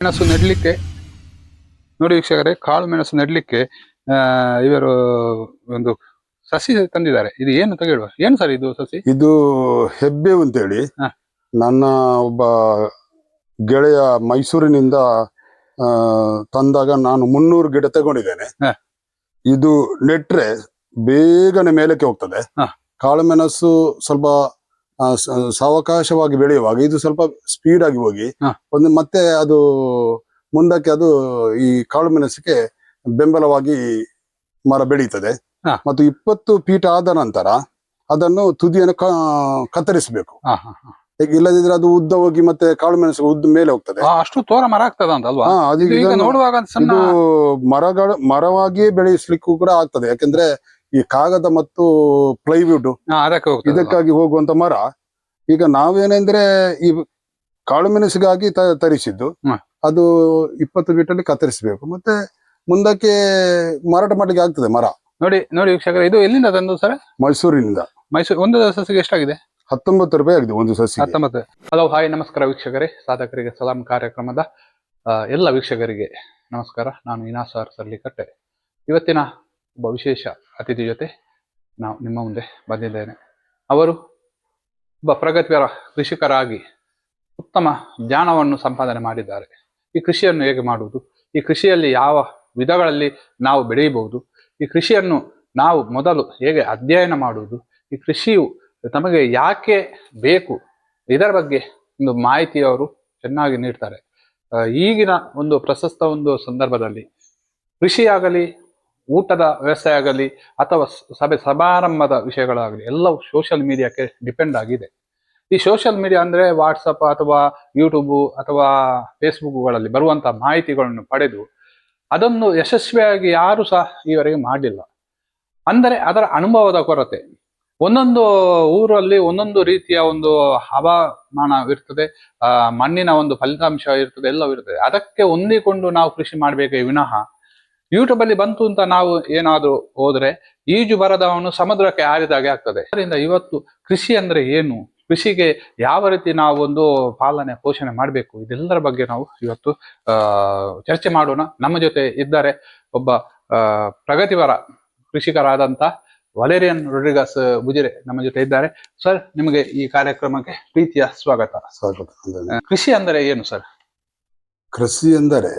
ಮೆಣಸು ನೆಡ್ಲಿಕ್ಕೆ ನೋಡಿ ವೀಕ್ಷಕರೇ ಕಾಳು ಮೆಣಸು ನೆಡ್ಲಿಕ್ಕೆ ಆ, ಇವರು ಒಂದು ಸಸಿ ತಂದಿದ್ದಾರೆ. ಇದು ಏನು ತಗೊಳ್ಳುವ ಏನು ಸರ್ ಇದು ಸಸಿ? ಇದು ಹೆಬ್ಬೆ ಅಂತೇಳಿ. ಹೇಳಿ ನನ್ನ ಒಬ್ಬ ಗೆಳೆಯ ಮೈಸೂರಿನಿಂದ ಆ, ತಂದಾಗ ನಾನು ಮುನ್ನೂರು ಗಿಡ ತಗೊಂಡಿದ್ದೇನೆ. ಇದು ನೆಟ್ರೆ ಬೇಗನೆ ಮೇಲಕ್ಕೆ ಹೋಗ್ತದೆ. ಹ. ಕಾಳು ಮೆಣಸು ಸ್ವಲ್ಪ ಸಾವಕಾಶವಾಗಿ ಬೆಳೆಯುವಾಗ ಇದು ಸ್ವಲ್ಪ ಸ್ಪೀಡ್ ಆಗಿ ಹೋಗಿ ಒಂದು ಮತ್ತೆ ಅದು ಮುಂದಕ್ಕೆ ಅದು ಈ ಕಾಳು ಮೆಣಸಿಗೆ ಬೆಂಬಲವಾಗಿ ಮರ ಬೆಳೀತದೆ. ಮತ್ತು ಇಪ್ಪತ್ತು ಫೀಟ್ ಆದ ನಂತರ ಅದನ್ನು ತುದಿಯನ್ನು ಕತ್ತರಿಸಬೇಕು. ಇಲ್ಲದಿದ್ರೆ ಅದು ಉದ್ದ ಹೋಗಿ ಮತ್ತೆ ಕಾಳು ಮೆಣಸು ಉದ್ದ ಮೇಲೆ ಹೋಗ್ತದೆ. ಅಷ್ಟು ತೋರ ಮರ ಆಗ್ತದ ಅಂತ ಅಲ್ವಾ ಹಾ ಅದು ಇದು ಈಗ ನೋಡುವಾಗ ಮರಗಳು ಮರವಾಗಿಯೇ ಬೆಳೆಸಲಿಕ್ಕೂ ಕೂಡ ಆಗ್ತದೆ. ಯಾಕೆಂದ್ರೆ ಈ ಕಾಗದ ಮತ್ತು ಪ್ಲೈವುಡ್ ಇದಕ್ಕಾಗಿ ಹೋಗುವಂತ ಮರ ಈಗ ನಾವೇನೆಂದ್ರೆ ಈ ಕಾಳು ಮೆಣಸಿಗಾಗಿ ತರಿಸಿದ್ದು. ಅದು ಇಪ್ಪತ್ತು ಫೀಟಲ್ಲಿ ಕತ್ತರಿಸಬೇಕು. ಮತ್ತೆ ಮುಂದಕ್ಕೆ ಮಾರಾಟ ಮಾಡ್ಲಿಕ್ಕೆ ಆಗ್ತದೆ ಮರ. ನೋಡಿ ನೋಡಿ ವೀಕ್ಷಕರ ಇದು ಎಲ್ಲಿಂದ ತಂದು ಸರ್? ಮೈಸೂರಿನಿಂದ. ಮೈಸೂರು ಒಂದು ಸಸಿಗೆ ಎಷ್ಟಾಗಿದೆ? ಹತ್ತೊಂಬತ್ತು ರೂಪಾಯಿ ಆಗಿದೆ ಒಂದು ಸಸಿ ಹತ್ತೊಂಬತ್ತು. ಹಲೋ ಹಾಯ್ ನಮಸ್ಕಾರ ವೀಕ್ಷಕರೇ. ಸಾಧಕರಿಗೆ ಸಲಾಂ ಕಾರ್ಯಕ್ರಮದ ಎಲ್ಲ ವೀಕ್ಷಕರಿಗೆ ನಮಸ್ಕಾರ. ನಾನು ಇನಾಸಾರ್ ಸರ್ಲಿಕಟ್ಟೆ ಇವತ್ತಿನ ಒಬ್ಬ ವಿಶೇಷ ಅತಿಥಿ ಜೊತೆ ನಾವು ನಿಮ್ಮ ಮುಂದೆ ಬಂದಿದ್ದೇನೆ. ಅವರು ಒಬ್ಬ ಪ್ರಗತಿಪರ ಕೃಷಿಕರಾಗಿ ಉತ್ತಮ ಜ್ಞಾನವನ್ನು ಸಂಪಾದನೆ ಮಾಡಿದ್ದಾರೆ. ಈ ಕೃಷಿಯನ್ನು ಹೇಗೆ ಮಾಡುವುದು? ಈ ಕೃಷಿಯಲ್ಲಿ ಯಾವ ವಿಧಗಳಲ್ಲಿ ನಾವು ಬೆಳೆಯಬಹುದು? ಈ ಕೃಷಿಯನ್ನು ನಾವು ಮೊದಲು ಹೇಗೆ ಅಧ್ಯಯನ ಮಾಡುವುದು? ಈ ಕೃಷಿಯು ತಮಗೆ ಯಾಕೆ ಬೇಕು? ಇದರ ಬಗ್ಗೆ ಒಂದು ಮಾಹಿತಿ ಅವರು ಚೆನ್ನಾಗಿ ನೀಡ್ತಾರೆ. ಈಗಿನ ಒಂದು ಪ್ರಶಸ್ತ ಒಂದು ಸಂದರ್ಭದಲ್ಲಿ ಕೃಷಿಯಾಗಲಿ ಊಟದ ವ್ಯವಸ್ಥೆ ಆಗಲಿ ಅಥವಾ ಸಭೆ ಸಮಾರಂಭದ ವಿಷಯಗಳಾಗಲಿ ಎಲ್ಲವೂ ಸೋಷಿಯಲ್ ಮೀಡಿಯಾಕ್ಕೆ ಡಿಪೆಂಡ್ ಆಗಿದೆ. ಈ ಸೋಷಿಯಲ್ ಮೀಡಿಯಾ ಅಂದ್ರೆ ವಾಟ್ಸಪ್ ಅಥವಾ ಯೂಟ್ಯೂಬು ಅಥವಾ ಫೇಸ್ಬುಕ್ಗಳಲ್ಲಿ ಬರುವಂಥ ಮಾಹಿತಿಗಳನ್ನು ಪಡೆದು ಅದನ್ನು ಯಶಸ್ವಿಯಾಗಿ ಯಾರು ಸಹ ಈವರೆಗೆ ಮಾಡಲಿಲ್ಲ. ಅಂದರೆ ಅದರ ಅನುಭವದ ಕೊರತೆ. ಒಂದೊಂದು ಊರಲ್ಲಿ ಒಂದೊಂದು ರೀತಿಯ ಒಂದು ಹವಾಮಾನ ಇರ್ತದೆ ಮಣ್ಣಿನ ಒಂದು ಫಲಿತಾಂಶ ಇರ್ತದೆ, ಎಲ್ಲವೂ ಇರ್ತದೆ. ಅದಕ್ಕೆ ಹೊಂದಿಕೊಂಡು ನಾವು ಕೃಷಿ ಮಾಡಬೇಕೇ ವಿನಃ ಯೂಟ್ಯೂಬ್ ಅಲ್ಲಿ ಬಂತು ಅಂತ ನಾವು ಏನಾದ್ರೂ ಹೋದ್ರೆ ಈಜು ಬರದವನು ಸಮುದ್ರಕ್ಕೆ ಆರಿದಾಗೆ ಆಗ್ತದೆ. ಅದರಿಂದ ಇವತ್ತು ಕೃಷಿ ಅಂದ್ರೆ ಏನು? ಕೃಷಿಗೆ ಯಾವ ರೀತಿ ನಾವು ಒಂದು ಪಾಲನೆ ಪೋಷಣೆ ಮಾಡಬೇಕು? ಇದೆಲ್ಲರ ಬಗ್ಗೆ ನಾವು ಇವತ್ತು ಚರ್ಚೆ ಮಾಡೋಣ. ನಮ್ಮ ಜೊತೆ ಇದ್ದಾರೆ ಒಬ್ಬ ಪ್ರಗತಿಪರ ಕೃಷಿಕರಾದಂತ ವಲೇರಿಯನ್ ರೊಡ್ರಿಗಸ್ ಬುಜಿರೆ ನಮ್ಮ ಜೊತೆ ಇದ್ದಾರೆ. ಸರ್ ನಿಮಗೆ ಈ ಕಾರ್ಯಕ್ರಮಕ್ಕೆ ಪ್ರೀತಿಯ ಸ್ವಾಗತ. ಸ್ವಾಗತ. ಕೃಷಿ ಅಂದರೆ ಏನು ಸರ್? ಕೃಷಿ ಎಂದರೆ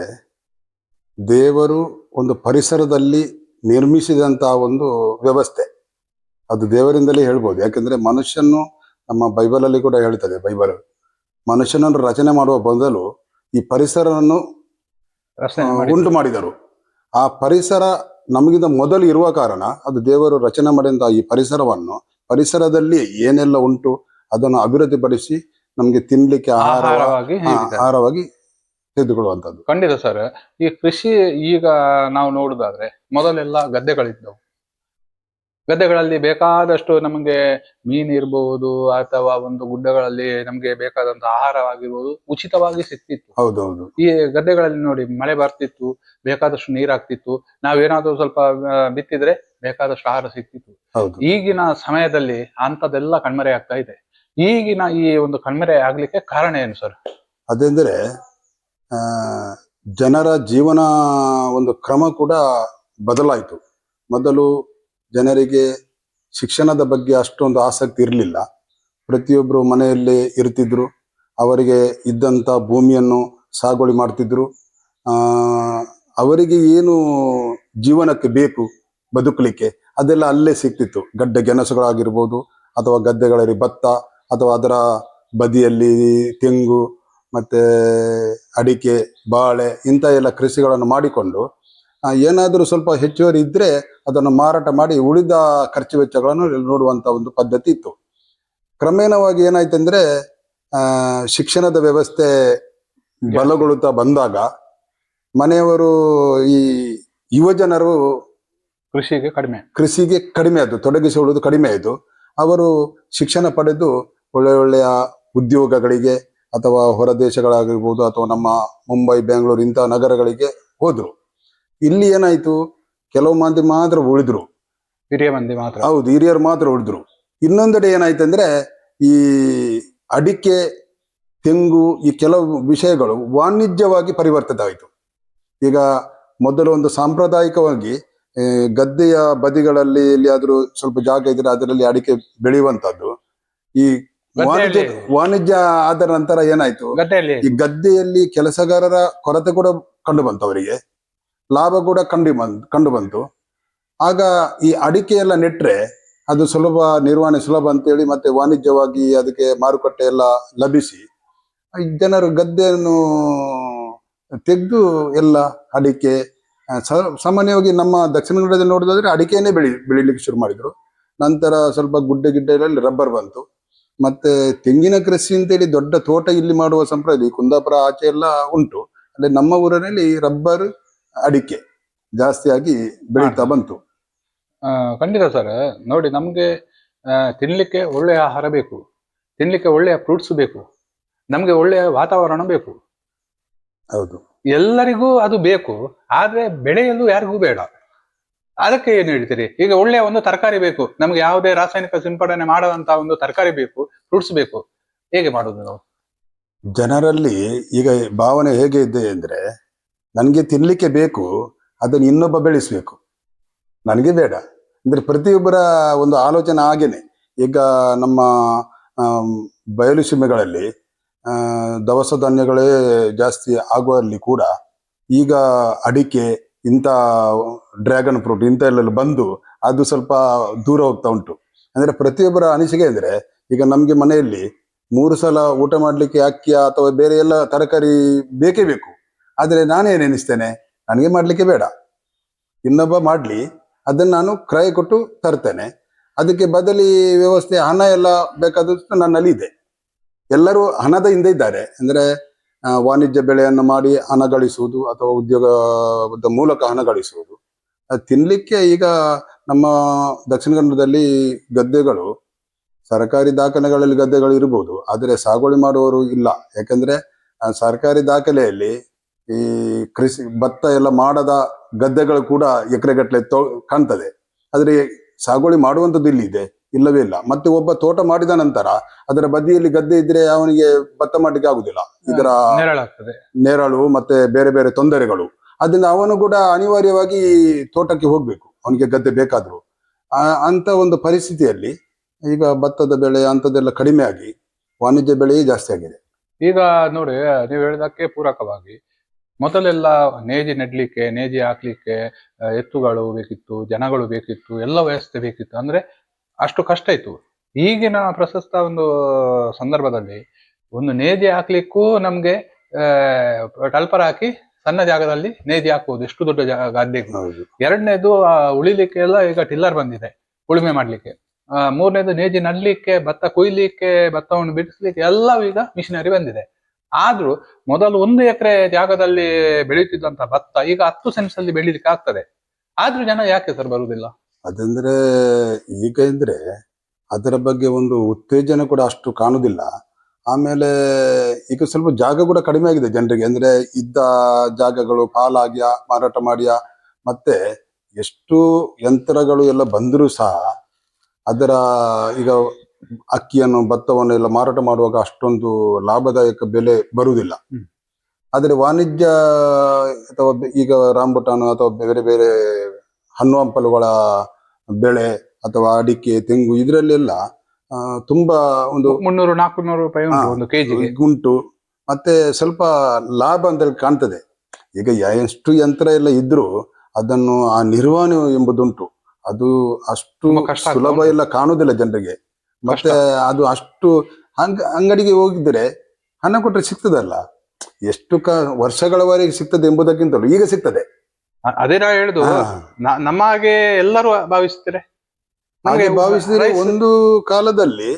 ದೇವರು ಒಂದು ಪರಿಸರದಲ್ಲಿ ನಿರ್ಮಿಸಿದಂತಹ ಒಂದು ವ್ಯವಸ್ಥೆ. ಅದು ದೇವರಿಂದಲೇ ಹೇಳ್ಬೋದು. ಯಾಕಂದ್ರೆ ಮನುಷ್ಯನು ನಮ್ಮ ಬೈಬಲಲ್ಲಿ ಕೂಡ ಹೇಳ್ತದೆ ಬೈಬಲ್. ಮನುಷ್ಯನನ್ನು ರಚನೆ ಮಾಡುವ ಬದಲು ಈ ಪರಿಸರವನ್ನು ಉಂಟು ಮಾಡಿದರು. ಆ ಪರಿಸರ ನಮಗಿಂತ ಮೊದಲು ಇರುವ ಕಾರಣ ಅದು ದೇವರು ರಚನೆ ಮಾಡಿದಂತಹ ಈ ಪರಿಸರವನ್ನು ಪರಿಸರದಲ್ಲಿ ಏನೆಲ್ಲ ಉಂಟು ಅದನ್ನು ಅಭಿವೃದ್ಧಿಪಡಿಸಿ ನಮಗೆ ತಿನ್ಲಿಕ್ಕೆ ಆಹಾರ ಆಹಾರವಾಗಿ. ಆಹಾರವಾಗಿ ತೆಗೆದುಕೊಳ್ಳುವಂಥದ್ದು. ಖಂಡಿತ ಸರ್. ಈ ಕೃಷಿ ಈಗ ನಾವು ನೋಡುದಾದ್ರೆ ಮೊದಲೆಲ್ಲ ಗದ್ದೆಗಳಿದ್ದವು. ಗದ್ದೆಗಳಲ್ಲಿ ಬೇಕಾದಷ್ಟು ನಮಗೆ ಮೀನು ಇರಬಹುದು ಅಥವಾ ಒಂದು ಗುಡ್ಡಗಳಲ್ಲಿ ನಮಗೆ ಬೇಕಾದಂತ ಆಹಾರವಾಗಿರ್ಬೋದು ಉಚಿತವಾಗಿ ಸಿಕ್ತಿತ್ತು ಹೌದೌದು. ಈ ಗದ್ದೆಗಳಲ್ಲಿ ನೋಡಿ ಮಳೆ ಬರ್ತಿತ್ತು ಬೇಕಾದಷ್ಟು ನೀರಾಗ್ತಿತ್ತು ನಾವೇನಾದ್ರೂ ಸ್ವಲ್ಪ ಬಿತ್ತಿದ್ರೆ ಬೇಕಾದಷ್ಟು ಆಹಾರ ಸಿಕ್ತಿತ್ತು ಹೌದು. ಈಗಿನ ಸಮಯದಲ್ಲಿ ಅಂತದೆಲ್ಲ ಕಣ್ಮರೆ ಆಗ್ತಾ ಇದೆ. ಈಗಿನ ಈ ಒಂದು ಕಣ್ಮರೆ ಆಗ್ಲಿಕ್ಕೆ ಕಾರಣ ಏನು ಸರ್? ಅതെಂದರೆ ಆ, ಜನರ ಜೀವನ ಒಂದು ಕ್ರಮ ಕೂಡ ಬದಲಾಯಿತು. ಮೊದಲು ಜನರಿಗೆ ಶಿಕ್ಷಣದ ಬಗ್ಗೆ ಅಷ್ಟೊಂದು ಆಸಕ್ತಿ ಇರಲಿಲ್ಲ. ಪ್ರತಿಯೊಬ್ಬರು ಮನೆಯಲ್ಲಿ ಇರ್ತಿದ್ರು. ಅವರಿಗೆ ಇದ್ದಂಥ ಭೂಮಿಯನ್ನು ಸಾಗುವಳಿ ಮಾಡ್ತಿದ್ರು. ಅವರಿಗೆ ಏನು ಜೀವನಕ್ಕೆ ಬೇಕು ಬದುಕಲಿಕ್ಕೆ ಅದೆಲ್ಲ ಅಲ್ಲೇ ಸಿಕ್ತಿತ್ತು ಗಡ್ಡೆ ಗೆಣಸುಗಳಾಗಿರ್ಬೋದು ಅಥವಾ ಗದ್ದೆಗಳಲ್ಲಿ ಭತ್ತ ಅಥವಾ ಅದರ ಬದಿಯಲ್ಲಿ ತೆಂಗು ಮತ್ತೆ ಅಡಿಕೆ ಬಾಳೆ ಇಂಥ ಎಲ್ಲ ಕೃಷಿಗಳನ್ನು ಮಾಡಿಕೊಂಡು ಏನಾದರೂ ಸ್ವಲ್ಪ ಹೆಚ್ಚುವರಿ ಇದ್ರೆ ಅದನ್ನು ಮಾರಾಟ ಮಾಡಿ ಉಳಿದ ಖರ್ಚು ವೆಚ್ಚಗಳನ್ನು ನೋಡುವಂತ ಒಂದು ಪದ್ಧತಿ ಇತ್ತು. ಕ್ರಮೇಣವಾಗಿ ಏನಾಯ್ತಂದ್ರೆ ಆ ಶಿಕ್ಷಣದ ವ್ಯವಸ್ಥೆ ಬಲಗೊಳ್ಳುತ್ತಾ ಬಂದಾಗ ಮನೆಯವರು ಈ ಯುವಜನರು ಕೃಷಿಗೆ ಕಡಿಮೆ. ಕೃಷಿಗೆ ಕಡಿಮೆ ಆಯಿತು ತೊಡಗಿಸಿಕೊಳ್ಳುವುದು ಕಡಿಮೆ ಆಯಿತು ಅವರು ಶಿಕ್ಷಣ ಪಡೆದು ಒಳ್ಳೆ ಒಳ್ಳೆಯ ಉದ್ಯೋಗಗಳಿಗೆ ಅಥವಾ ಹೊರ ದೇಶಗಳಾಗಿರ್ಬೋದು ಅಥವಾ ನಮ್ಮ ಮುಂಬೈ ಬೆಂಗಳೂರು ಇಂಥ ನಗರಗಳಿಗೆ ಹೋದ್ರು. ಇಲ್ಲಿ ಏನಾಯ್ತು? ಕೆಲವು ಮಂದಿ ಮಾತ್ರ ಉಳಿದ್ರು. ಹಿರಿಯ ಮಂದಿ ಮಾತ್ರ. ಹೌದು ಹಿರಿಯರು ಮಾತ್ರ ಉಳಿದ್ರು. ಇನ್ನೊಂದೆಡೆ ಏನಾಯ್ತಂದ್ರೆ ಈ ಅಡಿಕೆ ತೆಂಗು ಈ ಕೆಲವು ವಿಷಯಗಳು ವಾಣಿಜ್ಯವಾಗಿ ಪರಿವರ್ತಿತ ಆಯಿತು ಈಗ ಮೊದಲು ಒಂದು ಸಾಂಪ್ರದಾಯಿಕವಾಗಿ ಗದ್ದೆಯ ಬದಿಗಳಲ್ಲಿ ಎಲ್ಲಿಯಾದರೂ ಸ್ವಲ್ಪ ಜಾಗ ಇದ್ರೆ ಅದರಲ್ಲಿ ಅಡಿಕೆ ಬೆಳೆಯುವಂಥದ್ದು. ಈ ವಾಣಿಜ್ಯ ವಾಣಿಜ್ಯ ಆದ ನಂತರ ಏನಾಯ್ತು? ಈ ಗದ್ದೆಯಲ್ಲಿ ಕೆಲಸಗಾರರ ಕೊರತೆ ಕೂಡ ಕಂಡು ಬಂತು ಅವರಿಗೆ. ಲಾಭ ಕೂಡ ಕಂಡು ಬಂತು ಕಂಡು ಬಂತು. ಆಗ ಈ ಅಡಿಕೆ ಎಲ್ಲ ನೆಟ್ರೆ ಅದು ಸುಲಭ ನಿರ್ವಹಣೆ ಸುಲಭ ಅಂತೇಳಿ ಮತ್ತೆ ವಾಣಿಜ್ಯವಾಗಿ ಅದಕ್ಕೆ ಮಾರುಕಟ್ಟೆ ಎಲ್ಲ ಲಭಿಸಿ ಜನರು ಗದ್ದೆಯನ್ನು ತೆಗೆದು ಎಲ್ಲ ಅಡಿಕೆ ಸಾಮಾನ್ಯವಾಗಿ ನಮ್ಮ ದಕ್ಷಿಣ ಕನ್ನಡದಲ್ಲಿ ನೋಡೋದಾದ್ರೆ ಅಡಿಕೆಯನ್ನೇ ಬೆಳಿ ಬೆಳಿಲಿಕ್ಕೆ ಶುರು ಮಾಡಿದ್ರು. ನಂತರ ಸ್ವಲ್ಪ ಗುಡ್ಡೆ ಗಿಡ್ಡೆಗಳಲ್ಲಿ ರಬ್ಬರ್ ಬಂತು. ಮತ್ತೆ ತೆಂಗಿನ ಕೃಷಿ ಅಂತೇಳಿ ದೊಡ್ಡ ತೋಟ ಇಲ್ಲಿ ಮಾಡುವ ಸಂಪ್ರದಾಯ ಈ ಕುಂದಾಪುರ ಆಚೆ ಎಲ್ಲ ಉಂಟು. ಅಲ್ಲಿ ನಮ್ಮ ಊರಿನಲ್ಲಿ ರಬ್ಬರ್ ಅಡಿಕೆ ಜಾಸ್ತಿಯಾಗಿ ಬೆಳೀತಾ ಬಂತು. ಆ, ಖಂಡಿತ ಸರ್. ನೋಡಿ ನಮ್ಗೆ ತಿನ್ನಲಿಕ್ಕೆ ತಿನ್ಲಿಕ್ಕೆ ಒಳ್ಳೆಯ ಆಹಾರ ಬೇಕು. ತಿನ್ಲಿಕ್ಕೆ ಒಳ್ಳೆಯ ಫ್ರೂಟ್ಸ್ ಬೇಕು. ನಮ್ಗೆ ಒಳ್ಳೆಯ ವಾತಾವರಣ ಬೇಕು. ಹೌದು. ಎಲ್ಲರಿಗೂ ಅದು ಬೇಕು. ಆದ್ರೆ ಬೆಳೆಯಲು ಯಾರಿಗೂ ಬೇಡ. ಅದಕ್ಕೆ ಏನು ಹೇಳ್ತೀರಿ? ಈಗ ಒಳ್ಳೆಯ ಒಂದು ತರಕಾರಿ ಬೇಕು. ನಮ್ಗೆ ಯಾವುದೇ ರಾಸಾಯನಿಕ ಸಿಂಪಡಣೆ ಮಾಡದಂತ ಒಂದು ತರಕಾರಿ ಬೇಕು ಫ್ರೂಟ್ಸ್ ಬೇಕು. ಹೇಗೆ ಮಾಡೋದು ನಾವು? ಜನರಲ್ಲಿ ಈಗ ಭಾವನೆ ಹೇಗೆ ಇದೆ ಅಂದ್ರೆ, ನನಗೆ ತಿನ್ಲಿಕ್ಕೆ ಬೇಕು, ಅದನ್ನು ಇನ್ನೊಬ್ಬ ಬೆಳೆಸಬೇಕು. ನನಗೆ ಬೇಡ. ಅಂದ್ರೆ ಪ್ರತಿಯೊಬ್ಬರ ಒಂದು ಆಲೋಚನೆ ಹಾಗೇನೆ. ಈಗ ನಮ್ಮ ಬಯಲುಸೀಮೆಗಳಲ್ಲಿ ಬಯಲು ಸೀಮೆಗಳಲ್ಲಿ ದವಸ ಧಾನ್ಯಗಳೇ ಜಾಸ್ತಿ ಆಗುವಲ್ಲಿ ಕೂಡ ಈಗ ಅಡಿಕೆ ಇಂಥ ಡ್ರ್ಯಾಗನ್ ಫ್ರೂಟ್ ಇಂಥ ಎಲ್ಲ ಬಂದು ಅದು ಸ್ವಲ್ಪ ದೂರ ಹೋಗ್ತಾ ಉಂಟು. ಅಂದರೆ ಪ್ರತಿಯೊಬ್ಬರ ಅನಿಸಿಕೆ ಅಂದರೆ ಈಗ ನಮಗೆ ಮನೆಯಲ್ಲಿ ಮೂರು ಸಲ ಊಟ ಮಾಡ್ಲಿಕ್ಕೆ ಅಕ್ಕಿಯ ಅಥವಾ ಬೇರೆ ಎಲ್ಲ ತರಕಾರಿ ಬೇಕೇ ಬೇಕು. ಆದರೆ ನಾನೇನು ಎನಿಸ್ತೇನೆ ನನಗೆ ಮಾಡ್ಲಿಕ್ಕೆ ಬೇಡ. ಇನ್ನೊಬ್ಬ ಮಾಡ್ಲಿ, ಅದನ್ನ ನಾನು ಕ್ರಯ ಕೊಟ್ಟು ತರ್ತೇನೆ. ಅದಕ್ಕೆ ಬದಲಿ ವ್ಯವಸ್ಥೆ ಹಣ ಎಲ್ಲ ಬೇಕಾದಷ್ಟು ನನ್ನಲ್ಲಿ ಇದೆ. ಎಲ್ಲರೂ ಹಣದ ಹಿಂದೆ ಇದ್ದಾರೆ. ಅಂದ್ರೆ ವಾಣಿಜ್ಯ ಬೆಳೆಯನ್ನು ಮಾಡಿ ಹಣ ಗಳಿಸುವುದು ಅಥವಾ ಉದ್ಯೋಗದ ಮೂಲಕ ಹಣ ಗಳಿಸುವುದು. ಅದು ತಿನ್ಲಿಕ್ಕೆ ಈಗ ನಮ್ಮ ದಕ್ಷಿಣ ಕನ್ನಡದಲ್ಲಿ ಗದ್ದೆಗಳು, ಸರ್ಕಾರಿ ದಾಖಲೆಗಳಲ್ಲಿ ಗದ್ದೆಗಳು ಇರಬಹುದು ಆದರೆ ಸಾಗುವಳಿ ಮಾಡುವವರು ಇಲ್ಲ. ಯಾಕಂದ್ರೆ ಸರ್ಕಾರಿ ದಾಖಲೆಯಲ್ಲಿ ಈ ಕೃಷಿ, ಭತ್ತ ಎಲ್ಲ ಮಾಡದ ಗದ್ದೆಗಳು ಕೂಡ ಎಕರೆಗಟ್ಟಲೆ ತೋ, ಕಾಣ್ತದೆ. ಆದ್ರೆ ಸಾಗುವಳಿ ಮಾಡುವಂಥದ್ದು ಇಲ್ಲಿ ಇದೆ ಇಲ್ಲವೇ ಇಲ್ಲ. ಮತ್ತೆ ಒಬ್ಬ ತೋಟ ಮಾಡಿದ ನಂತರ ಅದರ ಬದಿಯಲ್ಲಿ ಗದ್ದೆ ಇದ್ರೆ ಅವನಿಗೆ ಭತ್ತ ಮಾಡಲಿಕ್ಕೆ ಆಗುದಿಲ್ಲ. ಇದರ ನೆರಳಾಗ್ತದೆ. ನೇರಳು ಮತ್ತೆ ಬೇರೆ ಬೇರೆ ತೊಂದರೆಗಳು. ಅದರಿಂದ ಅವನು ಕೂಡ ಅನಿವಾರ್ಯವಾಗಿ ತೋಟಕ್ಕೆ ಹೋಗ್ಬೇಕು. ಅವನಿಗೆ ಗದ್ದೆ ಬೇಕಾದ್ರು. ಅಂತ ಒಂದು ಪರಿಸ್ಥಿತಿಯಲ್ಲಿ ಈಗ ಭತ್ತದ ಬೆಳೆ ಅಂತದೆಲ್ಲ ಕಡಿಮೆ ಆಗಿ ವಾಣಿಜ್ಯ ಬೆಳೆಯೇ ಜಾಸ್ತಿ ಆಗಿದೆ. ಈಗ ನೋಡಿ ನೀವು ಹೇಳಿದಕ್ಕೆ ಪೂರಕವಾಗಿ ಮೊದಲೆಲ್ಲ ನೇಜಿ ನೆಡ್ಲಿಕ್ಕೆ ನೇಜಿ ಹಾಕ್ಲಿಕ್ಕೆ ಎತ್ತುಗಳು ಬೇಕಿತ್ತು ಜನಗಳು ಬೇಕಿತ್ತು ಎಲ್ಲ ವ್ಯವಸ್ಥೆ ಬೇಕಿತ್ತು. ಅಂದ್ರೆ ಅಷ್ಟು ಕಷ್ಟ ಇತ್ತು. ಈಗಿನ ಪ್ರಶಸ್ತ ಒಂದು ಸಂದರ್ಭದಲ್ಲಿ ಒಂದು ನೇಜಿ ಹಾಕ್ಲಿಕ್ಕೂ ನಮ್ಗೆ ಟಲ್ಪರ್ ಹಾಕಿ ಸಣ್ಣ ಜಾಗದಲ್ಲಿ ನೇಜಿ ಹಾಕುವುದು ಎಷ್ಟು ದೊಡ್ಡ ಜಾಗ ಗದ್ದೆಗೂ ಎರಡನೇದು ಉಳಿಲಿಕ್ಕೆ ಎಲ್ಲ ಈಗ ಟಿಲ್ಲರ್ ಬಂದಿದೆ ಉಳುಮೆ ಮಾಡ್ಲಿಕ್ಕೆ. ಮೂರನೇದು ನೇಜಿ ನಡ್ಲಿಕ್ಕೆ ಭತ್ತ ಕೊಯ್ಲಿಕ್ಕೆ ಭತ್ತವನ್ನು ಬಿಡಿಸ್ಲಿಕ್ಕೆ ಎಲ್ಲವೂ ಈಗ ಮಿಷಿನರಿ ಬಂದಿದೆ. ಆದ್ರೂ ಮೊದಲು ಒಂದು ಎಕರೆ ಜಾಗದಲ್ಲಿ ಬೆಳೆಯುತ್ತಿದ್ದಂತ ಭತ್ತ ಈಗ ಹತ್ತು ಸೆನ್ಸ್ ಅಲ್ಲಿ ಬೆಳಿಲಿಕ್ಕೆ ಆಗ್ತದೆ ಆದ್ರೂ ಜನ ಯಾಕೆ ಸರ್ ಬರುವುದಿಲ್ಲ? ಅದಂದ್ರೆ ಈಗ ಅಂದ್ರೆ ಅದರ ಬಗ್ಗೆ ಒಂದು ಉತ್ತೇಜನ ಕೂಡ ಅಷ್ಟು ಕಾಣುದಿಲ್ಲ. ಆಮೇಲೆ ಈಗ ಸ್ವಲ್ಪ ಜಾಗ ಕೂಡ ಕಡಿಮೆ ಆಗಿದೆ ಜನರಿಗೆ. ಅಂದ್ರೆ ಇದ್ದ ಜಾಗಗಳು ಪಾಲಾಗ್ಯ ಮಾರಾಟ ಮಾಡಿಯ ಮತ್ತೆ ಎಷ್ಟು ಯಂತ್ರಗಳು ಎಲ್ಲ ಬಂದರೂ ಸಹ ಅದರ ಈಗ ಅಕ್ಕಿಯನ್ನು ಭತ್ತವನ್ನು ಎಲ್ಲ ಮಾರಾಟ ಮಾಡುವಾಗ ಅಷ್ಟೊಂದು ಲಾಭದಾಯಕ ಬೆಲೆ ಬರುವುದಿಲ್ಲ. ಆದರೆ ವಾಣಿಜ್ಯ ಅಥವಾ ಈಗ ರಾಂಬುಟಾನು ಅಥವಾ ಬೇರೆ ಬೇರೆ ಹಣ್ಣು ಹಂಪಲುಗಳ ಬೆಳೆ ಅಥವಾ ಅಡಿಕೆ ತೆಂಗು ಇದರಲ್ಲೆಲ್ಲ ತುಂಬಾ ಒಂದು ಮುನ್ನೂರು ನಾಲ್ಕುನೂರು ರೂಪಾಯಿ. ಒಂದು ಕೆಜಿಗೆ. ಉಂಟು ಮತ್ತೆ ಸ್ವಲ್ಪ ಲಾಭ ಅಂತ ಹೇಳಿ ಕಾಣ್ತದೆ. ಈಗ ಎಷ್ಟು ಯಂತ್ರ ಎಲ್ಲ ಇದ್ರೂ ಅದನ್ನು ಆ ನಿರ್ವಹಣೆ ಎಂಬುದುಂಟು. ಅದು ಅಷ್ಟು ಸುಲಭ ಎಲ್ಲ ಕಾಣುವುದಿಲ್ಲ ಕಾಣುದಿಲ್ಲ ಜನರಿಗೆ. ಮತ್ತೆ ಅದು ಅಷ್ಟು ಅಂಗ ಅಂಗಡಿಗೆ ಹೋಗಿದ್ರೆ ಹಣ ಕೊಟ್ಟರೆ ಸಿಗ್ತದಲ್ಲ? ಎಷ್ಟು ಕ ವರ್ಷಗಳವರೆಗೆ ಸಿಗ್ತದೆ ಎಂಬುದಕ್ಕಿಂತಲೂ ಈಗ ಸಿಗ್ತದೆ. ಅದೇ ನಾ ಹೇಳುದು ನಮಗೆ ನಮ್ಮ ಹಾಗೆ ಎಲ್ಲರೂ ಭಾವಿಸ್ತಾರೆ? ನಮಗೆ ಭಾವಿಸಿದ್ರೆ ಒಂದು ಕಾಲದಲ್ಲಿ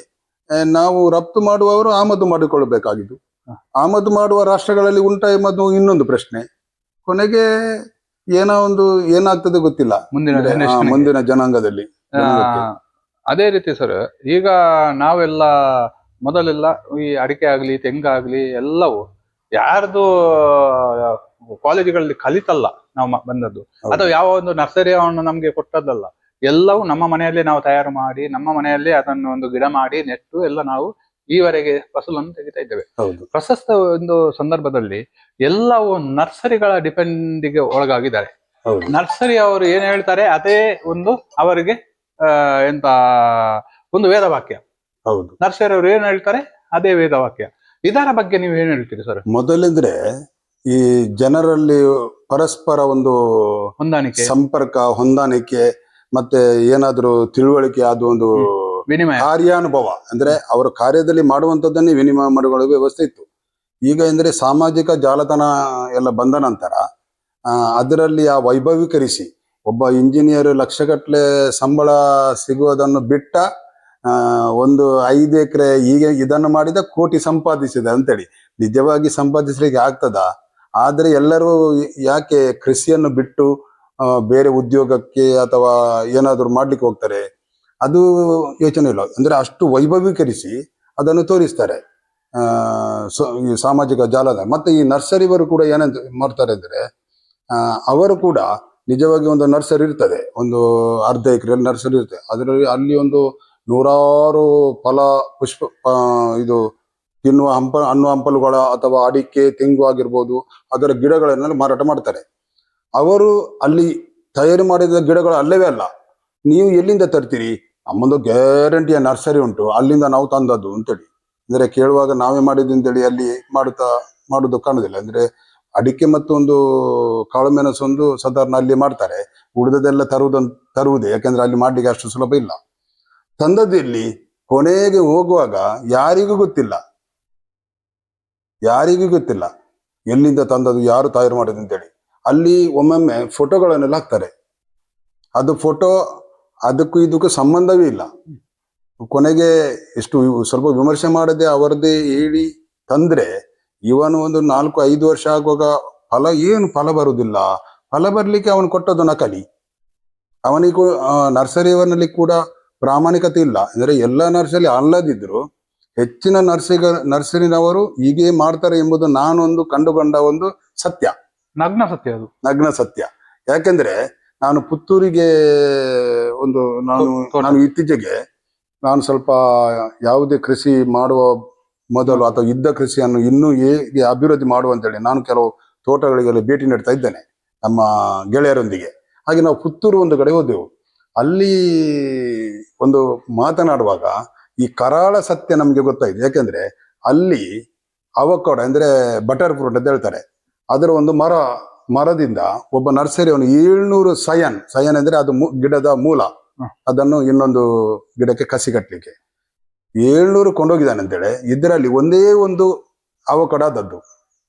ನಾವು ರಫ್ತು ಮಾಡುವವರು ಆಮದು ಮಾಡಿಕೊಳ್ಳಬೇಕಾಗಿದ್ದು. ಆಮದು ಮಾಡುವ ರಾಷ್ಟ್ರಗಳಲ್ಲಿ ಉಂಟ ಎಂಬುದು ಇನ್ನೊಂದು ಪ್ರಶ್ನೆ. ಕೊನೆಗೆ ಏನೋ ಒಂದು ಏನಾಗ್ತದೆ ಗೊತ್ತಿಲ್ಲ. ಮುಂದಿನ. ಮುಂದಿನ ಜನಾಂಗದಲ್ಲಿ ಅದೇ ರೀತಿ ಸರ್ ಈಗ ನಾವೆಲ್ಲ ಮೊದಲೆಲ್ಲ ಈ ಅಡಿಕೆ ಆಗ್ಲಿ ತೆಂಗಾಗ್ಲಿ ಎಲ್ಲವೂ ಯಾರ್ದು ಕಾಲೇಜುಗಳಲ್ಲಿ ಕಲಿತಲ್ಲ ನಾವು ಬಂದದ್ದು. ಅಥವಾ ಯಾವ ಒಂದು ನರ್ಸರಿ ಅವನ್ನು ನಮ್ಗೆ ಕೊಟ್ಟದ್ದಲ್ಲ. ಎಲ್ಲವೂ ನಮ್ಮ ಮನೆಯಲ್ಲೇ ನಾವು ತಯಾರು ಮಾಡಿ ನಮ್ಮ ಮನೆಯಲ್ಲೇ ಅದನ್ನು ಒಂದು ಗಿಡ ಮಾಡಿ ನೆಟ್ಟು ಎಲ್ಲ ನಾವು ಈವರೆಗೆ ಫಸಲನ್ನು ತೆಗಿತಾ ಇದ್ದೇವೆ. ಪ್ರಶಸ್ತ ಒಂದು ಸಂದರ್ಭದಲ್ಲಿ ಎಲ್ಲವೂ ನರ್ಸರಿಗಳ ಡಿಪೆಂಡಿಗೆ ಒಳಗಾಗಿದ್ದಾರೆ. ನರ್ಸರಿ ಅವರು ಏನ್ ಹೇಳ್ತಾರೆ? ಅದೇ ಒಂದು ಅವರಿಗೆ ಎಂತ ಒಂದು ವೇದವಾಕ್ಯ ಹೌದು. ನರ್ಸರಿ ಅವರು ಏನ್ ಹೇಳ್ತಾರೆ? ಅದೇ ವೇದವಾಕ್ಯ ಇದರ ಬಗ್ಗೆ ನೀವು ಏನ್ ಹೇಳ್ತೀರಿ ಸರ್? ಮೊದಲಿದ್ರೆ ಈ ಜನರಲ್ಲಿ ಪರಸ್ಪರ ಒಂದು ಹೊಂದಾಣಿಕೆ. ಸಂಪರ್ಕ ಹೊಂದಾಣಿಕೆ ಮತ್ತೆ ಏನಾದ್ರೂ ತಿಳುವಳಿಕೆ ಅದು ಒಂದು ವಿನಿಮಯ. ಕಾರ್ಯಾನುಭವ. ಅಂದ್ರೆ ಅವರ ಕಾರ್ಯದಲ್ಲಿ ಮಾಡುವಂತದ್ದನ್ನೇ ವಿನಿಮಯ ಮಾಡಿಕೊಳ್ಳುವ ವ್ಯವಸ್ಥೆ ಇತ್ತು. ಈಗ ಎಂದ್ರೆ ಸಾಮಾಜಿಕ ಜಾಲತಾಣ ಎಲ್ಲ ಬಂದ ನಂತರ ಅದರಲ್ಲಿ ಆ ವೈಭವೀಕರಿಸಿ ಒಬ್ಬ ಇಂಜಿನಿಯರ್ ಲಕ್ಷಗಟ್ಟಲೆ ಸಂಬಳ ಸಿಗುವುದನ್ನು ಬಿಟ್ಟ ಒಂದು ಐದು ಎಕರೆ ಹೀಗೆ ಇದನ್ನು ಮಾಡಿದ ಕೋಟಿ ಸಂಪಾದಿಸಿದ ಅಂತೇಳಿ. ನಿಜವಾಗಿ ಸಂಪಾದಿಸ್ಲಿಕ್ಕೆ ಆಗ್ತದ? ಆದ್ರೆ ಎಲ್ಲರೂ ಯಾಕೆ ಕೃಷಿಯನ್ನು ಬಿಟ್ಟು ಬೇರೆ ಉದ್ಯೋಗಕ್ಕೆ ಅಥವಾ ಏನಾದರೂ ಮಾಡ್ಲಿಕ್ಕೆ ಹೋಗ್ತಾರೆ? ಅದು ಯೋಚನೆ ಇಲ್ಲ. ಅಂದ್ರೆ ಅಷ್ಟು ವೈಭವೀಕರಿಸಿ ಅದನ್ನು ತೋರಿಸ್ತಾರೆ. ಈ ಸಾಮಾಜಿಕ ಜಾಲದ. ಮತ್ತೆ ಈ ನರ್ಸರಿವರು ಕೂಡ ಏನಂತ ಮಾಡ್ತಾರೆ ಅಂದ್ರೆ ಅವರು ಕೂಡ ನಿಜವಾಗಿ ಒಂದು ನರ್ಸರಿ ಇರ್ತದೆ. ಒಂದು ಅರ್ಧ ಎಕರೆಯಲ್ಲಿ ನರ್ಸರಿ ಇರ್ತದೆ. ಅದರಲ್ಲಿ ಅಲ್ಲಿ ಒಂದು ನೂರಾರು ಫಲ ಪುಷ್ಪ ಇದು ತಿನ್ನುವ ಹಂಪ ಹಣ್ಣು ಹಂಪಲುಗಳ ಅಥವಾ ಅಡಿಕೆ, ತೆಂಗು ಆಗಿರ್ಬೋದು, ಅದರ ಗಿಡಗಳನ್ನೆಲ್ಲ ಮಾರಾಟ ಮಾಡ್ತಾರೆ. ಅವರು ಅಲ್ಲಿ ತಯಾರಿ ಮಾಡಿದ ಗಿಡಗಳು ಅಲ್ಲವೇ ಅಲ್ಲ. ನೀವು ಎಲ್ಲಿಂದ ತರ್ತೀರಿ? ನಮ್ಮೊಂದು ಗ್ಯಾರಂಟಿಯ ನರ್ಸರಿ ಉಂಟು. ಅಲ್ಲಿಂದ ನಾವು ತಂದದ್ದು ಅಂತೇಳಿ. ಅಂದ್ರೆ ಕೇಳುವಾಗ ನಾವೇ ಮಾಡಿದ್ದು ಅಂತೇಳಿ ಅಲ್ಲಿ ಮಾಡುತ್ತಾ ಮಾಡೋದು ಕಾಣೋದಿಲ್ಲ ಅಂದ್ರೆ ಅಡಿಕೆ ಮತ್ತು ಒಂದು ಕಾಳುಮೆಣಸು ಒಂದು ಸಾಧಾರಣ ಅಲ್ಲಿ ಮಾಡ್ತಾರೆ. ಉಳಿದದೆಲ್ಲ ತರುವುದನ್ನು ತರುವುದೇ. ಯಾಕಂದ್ರೆ ಅಲ್ಲಿ ಮಾಡ್ಲಿಕ್ಕೆ ಅಷ್ಟು ಸುಲಭ ಇಲ್ಲ. ತಂದದ್ದು ಇಲ್ಲಿ ಕೊನೆಗೆ ಹೋಗುವಾಗ ಯಾರಿಗೂ ಗೊತ್ತಿಲ್ಲ. ಯಾರಿಗೂ ಗೊತ್ತಿಲ್ಲ. ಎಲ್ಲಿಂದ ತಂದದ್ದು, ಯಾರು ತಯಾರು ಮಾಡಿದ್ದು ಅಂತೇಳಿ. ಅಲ್ಲಿ ಒಮ್ಮೊಮ್ಮೆ ಫೋಟೋಗಳನ್ನೆಲ್ಲ ಹಾಕ್ತಾರೆ. ಅದು ಫೋಟೋ, ಅದಕ್ಕೂ ಇದಕ್ಕೂ ಸಂಬಂಧವೇ ಇಲ್ಲ. ಕೊನೆಗೆ ಎಷ್ಟು ಸ್ವಲ್ಪ ವಿಮರ್ಶೆ ಮಾಡದೆ ಅವರದ್ದೇ ಹೇಳಿ ತಂದ್ರೆ, ಇವನು ಒಂದು ನಾಲ್ಕು, ಐದು ವರ್ಷ ಆಗುವಾಗ ಫಲ ಏನು ಫಲ ಬರುವುದಿಲ್ಲ. ಫಲ ಬರ್ಲಿಕ್ಕೆ ಅವನು ಕೊಟ್ಟದ್ದು ನಕಲಿ. ಅವನಿಗೂ ನರ್ಸರಿಯವನಲ್ಲಿ ಕೂಡ ಪ್ರಾಮಾಣಿಕತೆ ಇಲ್ಲ. ಅಂದ್ರೆ ಎಲ್ಲ ನರ್ಸರಿ ಅಲ್ಲದಿದ್ರು ಹೆಚ್ಚಿನ ನರ್ಸಿಗ ನರ್ಸರಿನವರು ಹೀಗೆ ಮಾಡ್ತಾರೆ ಎಂಬುದು ನಾನೊಂದು ಕಂಡುಕೊಂಡ ಒಂದು ಸತ್ಯ. ನಗ್ನ ಸತ್ಯ ಅದು. ನಗ್ನ ಸತ್ಯ. ಯಾಕೆಂದ್ರೆ ನಾನು ಪುತ್ತೂರಿಗೆ ಒಂದು ನಾನು ನಾನು ಇತ್ತೀಚೆಗೆ ನಾನು ಸ್ವಲ್ಪ ಯಾವುದೇ ಕೃಷಿ ಮಾಡುವ ಮೊದಲು ಅಥವಾ ಇದ್ದ ಕೃಷಿಯನ್ನು ಇನ್ನೂ ಹೇಗೆ ಅಭಿವೃದ್ಧಿ ಮಾಡುವಂತೇಳಿ ನಾನು ಕೆಲವು ತೋಟಗಳಿಗೆಲ್ಲ ಭೇಟಿ ನೀಡ್ತಾ ಇದ್ದೇನೆ ನಮ್ಮ ಗೆಳೆಯರೊಂದಿಗೆ. ಹಾಗೆ ನಾವು ಪುತ್ತೂರು ಒಂದು ಕಡೆ ಹೋದೆವು. ಅಲ್ಲಿ ಒಂದು ಮಾತನಾಡುವಾಗ ಈ ಕರಾಳ ಸತ್ಯ ನಮಗೆ ಗೊತ್ತಾಯ್ತು. ಯಾಕೆಂದ್ರೆ ಅಲ್ಲಿ ಅವಕೋಡ ಅಂದ್ರೆ ಬಟರ್ ಫ್ರೂಟ್ ಅಂತ ಹೇಳ್ತಾರೆ. ಅದರ ಒಂದು ಮರ ಮರದಿಂದ ಒಬ್ಬ ನರ್ಸರಿ ಅವನು ಏಳ್ನೂರು ಸಯನ್ ಸಯನ್ ಅಂದ್ರೆ ಅದು ಗಿಡದ ಮೂಲ. ಅದನ್ನು ಇನ್ನೊಂದು ಗಿಡಕ್ಕೆ ಕಸಿ ಕಟ್ಟಲಿಕ್ಕೆ ಏಳ್ನೂರು ಕೊಂಡೋಗಿದ್ದಾನೆ ಅಂತೇಳಿ ಇದರಲ್ಲಿ ಒಂದೇ ಒಂದು ಅವಕಡ ಆದದ್ದು.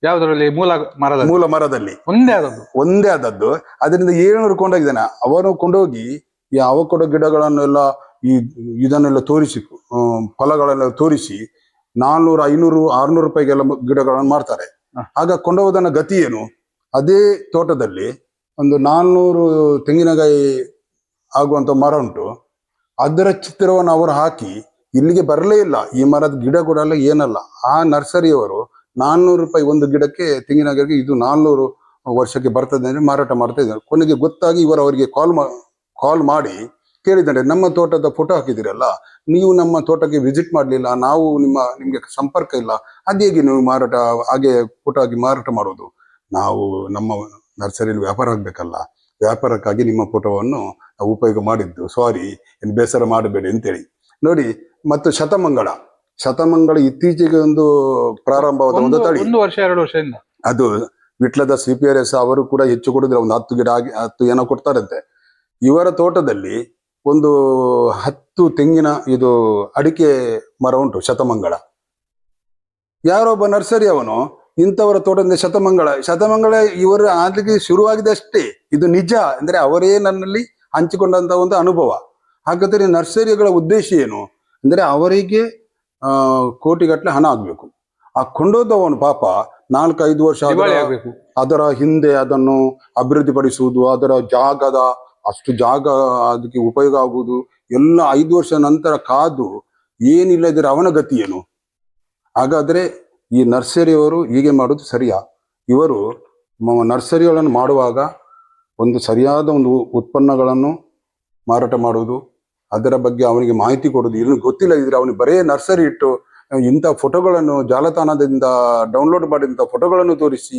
ಯಾವ್ದ್ರಲ್ಲಿ? ಮೂಲ ಮರದ ಮೂಲ ಮರದಲ್ಲಿ. ಒಂದೇ ಆದದ್ದು. ಒಂದೇ ಆದದ್ದು. ಅದರಿಂದ ಏಳ್ನೂರು ಕೊಂಡೋಗಿದ್ದಾನೆ. ಅವನು ಕೊಂಡೋಗಿ ಈ ಅವಕೊಡೋ ಗಿಡಗಳನ್ನೆಲ್ಲ ಈ ಇದನ್ನೆಲ್ಲ ತೋರಿಸಿ ಫಲಗಳೆಲ್ಲ ತೋರಿಸಿ ನಾನ್ನೂರು ಐನೂರು ಆರ್ನೂರು ರೂಪಾಯಿಗೆಲ್ಲ ಗಿಡಗಳನ್ನು ಮಾರ್ತಾರೆ. ಆಗ ಕೊಂಡೋಗೋದನ್ನ ಗತಿ ಏನು? ಅದೇ ತೋಟದಲ್ಲಿ ಒಂದು ನಾನ್ನೂರು ತೆಂಗಿನಕಾಯಿ ಆಗುವಂತ ಮರ ಉಂಟು. ಅದರ ಚಿತ್ರವನ್ನು ಅವರು ಹಾಕಿ ಇಲ್ಲಿಗೆ ಬರಲೇ ಇಲ್ಲ. ಈ ಮರದ ಗಿಡ ಕೂಡ ಎಲ್ಲ ಏನಲ್ಲ. ಆ ನರ್ಸರಿಯವರು ನಾನ್ನೂರು ರೂಪಾಯಿ ಒಂದು ಗಿಡಕ್ಕೆ ತೆಂಗಿನಕಾಯಿಗೆ ಇದು ನಾನ್ನೂರು ವರ್ಷಕ್ಕೆ ಬರ್ತದೆ ಅಂದ್ರೆ ಮಾರಾಟ ಮಾಡ್ತಾ ಇದ್ದಾರೆ. ಕೊನೆಗೆ ಗೊತ್ತಾಗಿ ಇವರು ಅವರಿಗೆ ಕಾಲ್ ಮಾ ಕಾಲ್ ಮಾಡಿ ಕೇಳಿದ್ದಾರೆ ನಮ್ಮ ತೋಟದ ಫೋಟೋ ಹಾಕಿದಿರಲ್ಲ ನೀವು ನಮ್ಮ ತೋಟಕ್ಕೆ ವಿಸಿಟ್ ಮಾಡಲಿಲ್ಲ ನಾವು ನಿಮ್ಮ ನಿಮಗೆ ಸಂಪರ್ಕ ಇಲ್ಲ. ಅದೇಗೆ ನೀವು ಮಾರಾಟ ಹಾಗೆ ಫೋಟೋ ಆಗಿ ಮಾರಾಟ ಮಾಡೋದು? ನಾವು ನಮ್ಮ ನರ್ಸರಿಯಲ್ಲಿ ವ್ಯಾಪಾರ ಆಗಬೇಕಲ್ಲ. ವ್ಯಾಪಾರಕ್ಕಾಗಿ ನಿಮ್ಮ ಫೋಟೋವನ್ನು ನಾವು ಉಪಯೋಗ ಮಾಡಿದ್ದು. ಸಾರಿ ಏನು ಬೇಸರ ಮಾಡಬೇಡಿ ಅಂತೇಳಿ. ನೋಡಿ ಮತ್ತು ಶತಮಂಗಳ ಶತಮಂಗಳ ಇತ್ತೀಚೆಗೆ ಒಂದು ಪ್ರಾರಂಭವಾದ ಒಂದು ಒಂದು ತಳಿ. ಒಂದು ವರ್ಷ ಎರಡು ವರ್ಷದಿಂದ. ಅದು ವಿಟ್ಲದ ಸಿ ಪಿ ಆರ್ ಎಸ್ ಅವರು ಕೂಡ ಹೆಚ್ಚು ಕೊಡಿದ್ರೆ ಒಂದು ಹತ್ತು ಗಿಡ ಆಗಿ ಹತ್ತು ಏನೋ ಕೊಡ್ತಾರಂತೆ. ಇವರ ತೋಟದಲ್ಲಿ ಒಂದು ಹತ್ತು ತೆಂಗಿನ ಇದು ಅಡಿಕೆ ಮರ ಉಂಟು ಶತಮಂಗಳ. ಯಾರೊಬ್ಬ ನರ್ಸರಿ ಅವನು ಇಂಥವರ ತೋಟದಿಂದ ಶತಮಂಗಳ ಶತಮಂಗಳ ಇವರು ಆದ್ಲಿಕ್ಕೆ ಶುರುವಾಗಿದೆ ಅಷ್ಟೇ. ಇದು ನಿಜ ಅಂದ್ರೆ ಅವರೇ ನನ್ನಲ್ಲಿ ಹಂಚಿಕೊಂಡಂತ ಒಂದು ಅನುಭವ. ಹಾಗಾದರೆ ನರ್ಸರಿಗಳ ಉದ್ದೇಶ ಏನು? ಅಂದ್ರೆ ಅವರಿಗೆ ಕೋಟಿಗಟ್ಟಲೆ ಹಣ ಆಗ್ಬೇಕು. ಆ ಕೊಂಡೋದವನು ಪಾಪ ನಾಲ್ಕೈದು ವರ್ಷ ಅದರ ಹಿಂದೆ ಅದನ್ನು ಅಭಿವೃದ್ಧಿಪಡಿಸುವುದು ಅದರ ಜಾಗದ ಅಷ್ಟು ಜಾಗ ಅದಕ್ಕೆ ಉಪಯೋಗ ಆಗುವುದು? ಎಲ್ಲ ಐದು ವರ್ಷ ನಂತರ ಕಾದು ಏನಿಲ್ಲದಿರ ಅವನ ಗತಿ ಏನು? ಹಾಗಾದ್ರೆ ಈ ನರ್ಸರಿಯವರು ಹೀಗೆ ಮಾಡೋದು ಸರಿಯಾ? ಇವರು ನರ್ಸರಿಗಳನ್ನು ಮಾಡುವಾಗ ಒಂದು ಸರಿಯಾದ ಒಂದು ಉತ್ಪನ್ನಗಳನ್ನು ಮಾರಾಟ ಮಾಡುವುದು, ಅದರ ಬಗ್ಗೆ ಅವನಿಗೆ ಮಾಹಿತಿ ಕೊಡೋದು ಇನ್ನು ಗೊತ್ತಿಲ್ಲ ಇದ್ರೆ ಅವನಿಗೆ ಬರೇ ನರ್ಸರಿ ಇಟ್ಟು ಇಂಥ ಫೋಟೋಗಳನ್ನು ಜಾಲತಾಣದಿಂದ ಡೌನ್ಲೋಡ್ ಮಾಡಿದಂಥ ಫೋಟೋಗಳನ್ನು ತೋರಿಸಿ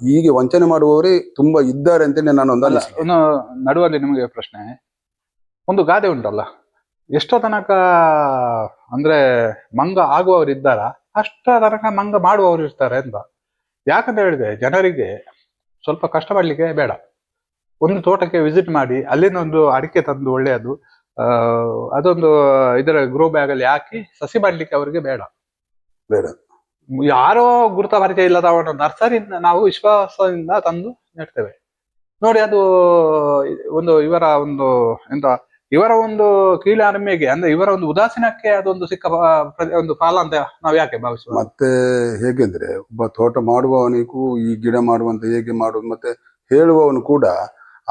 ಹೀಗೆ ವಂಚನೆ ಮಾಡುವವರೇ ತುಂಬಾ ಇದ್ದಾರೆ ಅಂತೇಳಿ ನಾನು ಒಂದು ಅಲ್ಲ ಅನಿಸಿಕೆ. ನಡುವಲ್ಲಿ ನಿಮಗೆ ಪ್ರಶ್ನೆ. ಒಂದು ಗಾದೆ ಉಂಟಲ್ಲ ಎಷ್ಟೋ ತನಕ ಅಂದ್ರೆ ಮಂಗ ಆಗುವವರು ಇದ್ದಾರ ಅಷ್ಟ ತನಕ ಮಂಗ ಮಾಡುವವರು ಇರ್ತಾರೆ ಅಂತ ಯಾಕಂತ ಹೇಳಿದ್ರೆ ಜನರಿಗೆ ಸ್ವಲ್ಪ ಕಷ್ಟ ಪಡ್ಲಿಕ್ಕೆ ಬೇಡ. ಒಂದು ತೋಟಕ್ಕೆ ವಿಸಿಟ್ ಮಾಡಿ ಅಲ್ಲಿಂದ ಒಂದು ಅಡಿಕೆ ತಂದು ಒಳ್ಳೆಯದು ಅದೊಂದು ಇದರ ಗ್ರೋ ಬ್ಯಾಗಲ್ಲಿ ಹಾಕಿ ಸಸಿ ಮಾಡ್ಲಿಕ್ಕೆ ಅವರಿಗೆ ಬೇಡ. ಬೇಡ. ಯಾರೋ ಗುರುತ ಪರಿಚಯ ಇಲ್ಲದ ಅವನು ನರ್ಸರಿಯಿಂದ ನಾವು ವಿಶ್ವಾಸದಿಂದ ತಂದು ನೆಡ್ತೇವೆ. ನೋಡಿ ಅದು ಒಂದು ಇವರ ಒಂದು ಎಂತ, ಇವರ ಒಂದು ಕೀಳರಿಮೆಗೆ ಅಂದ್ರೆ ಇವರ ಒಂದು ಉದಾಸೀನಕ್ಕೆ ಅದೊಂದು ಸಿಕ್ಕ ಒಂದು ಫಲ ಅಂತ ನಾವು ಯಾಕೆ ಭಾವಿಸುವ? ಮತ್ತೆ ಹೇಗೆಂದ್ರೆ, ಒಬ್ಬ ತೋಟ ಮಾಡುವವನಿಗೂ ಈ ಗಿಡ ಮಾಡುವಂತ ಹೇಗೆ ಮಾಡುವುದು ಮತ್ತೆ ಹೇಳುವವನು ಕೂಡ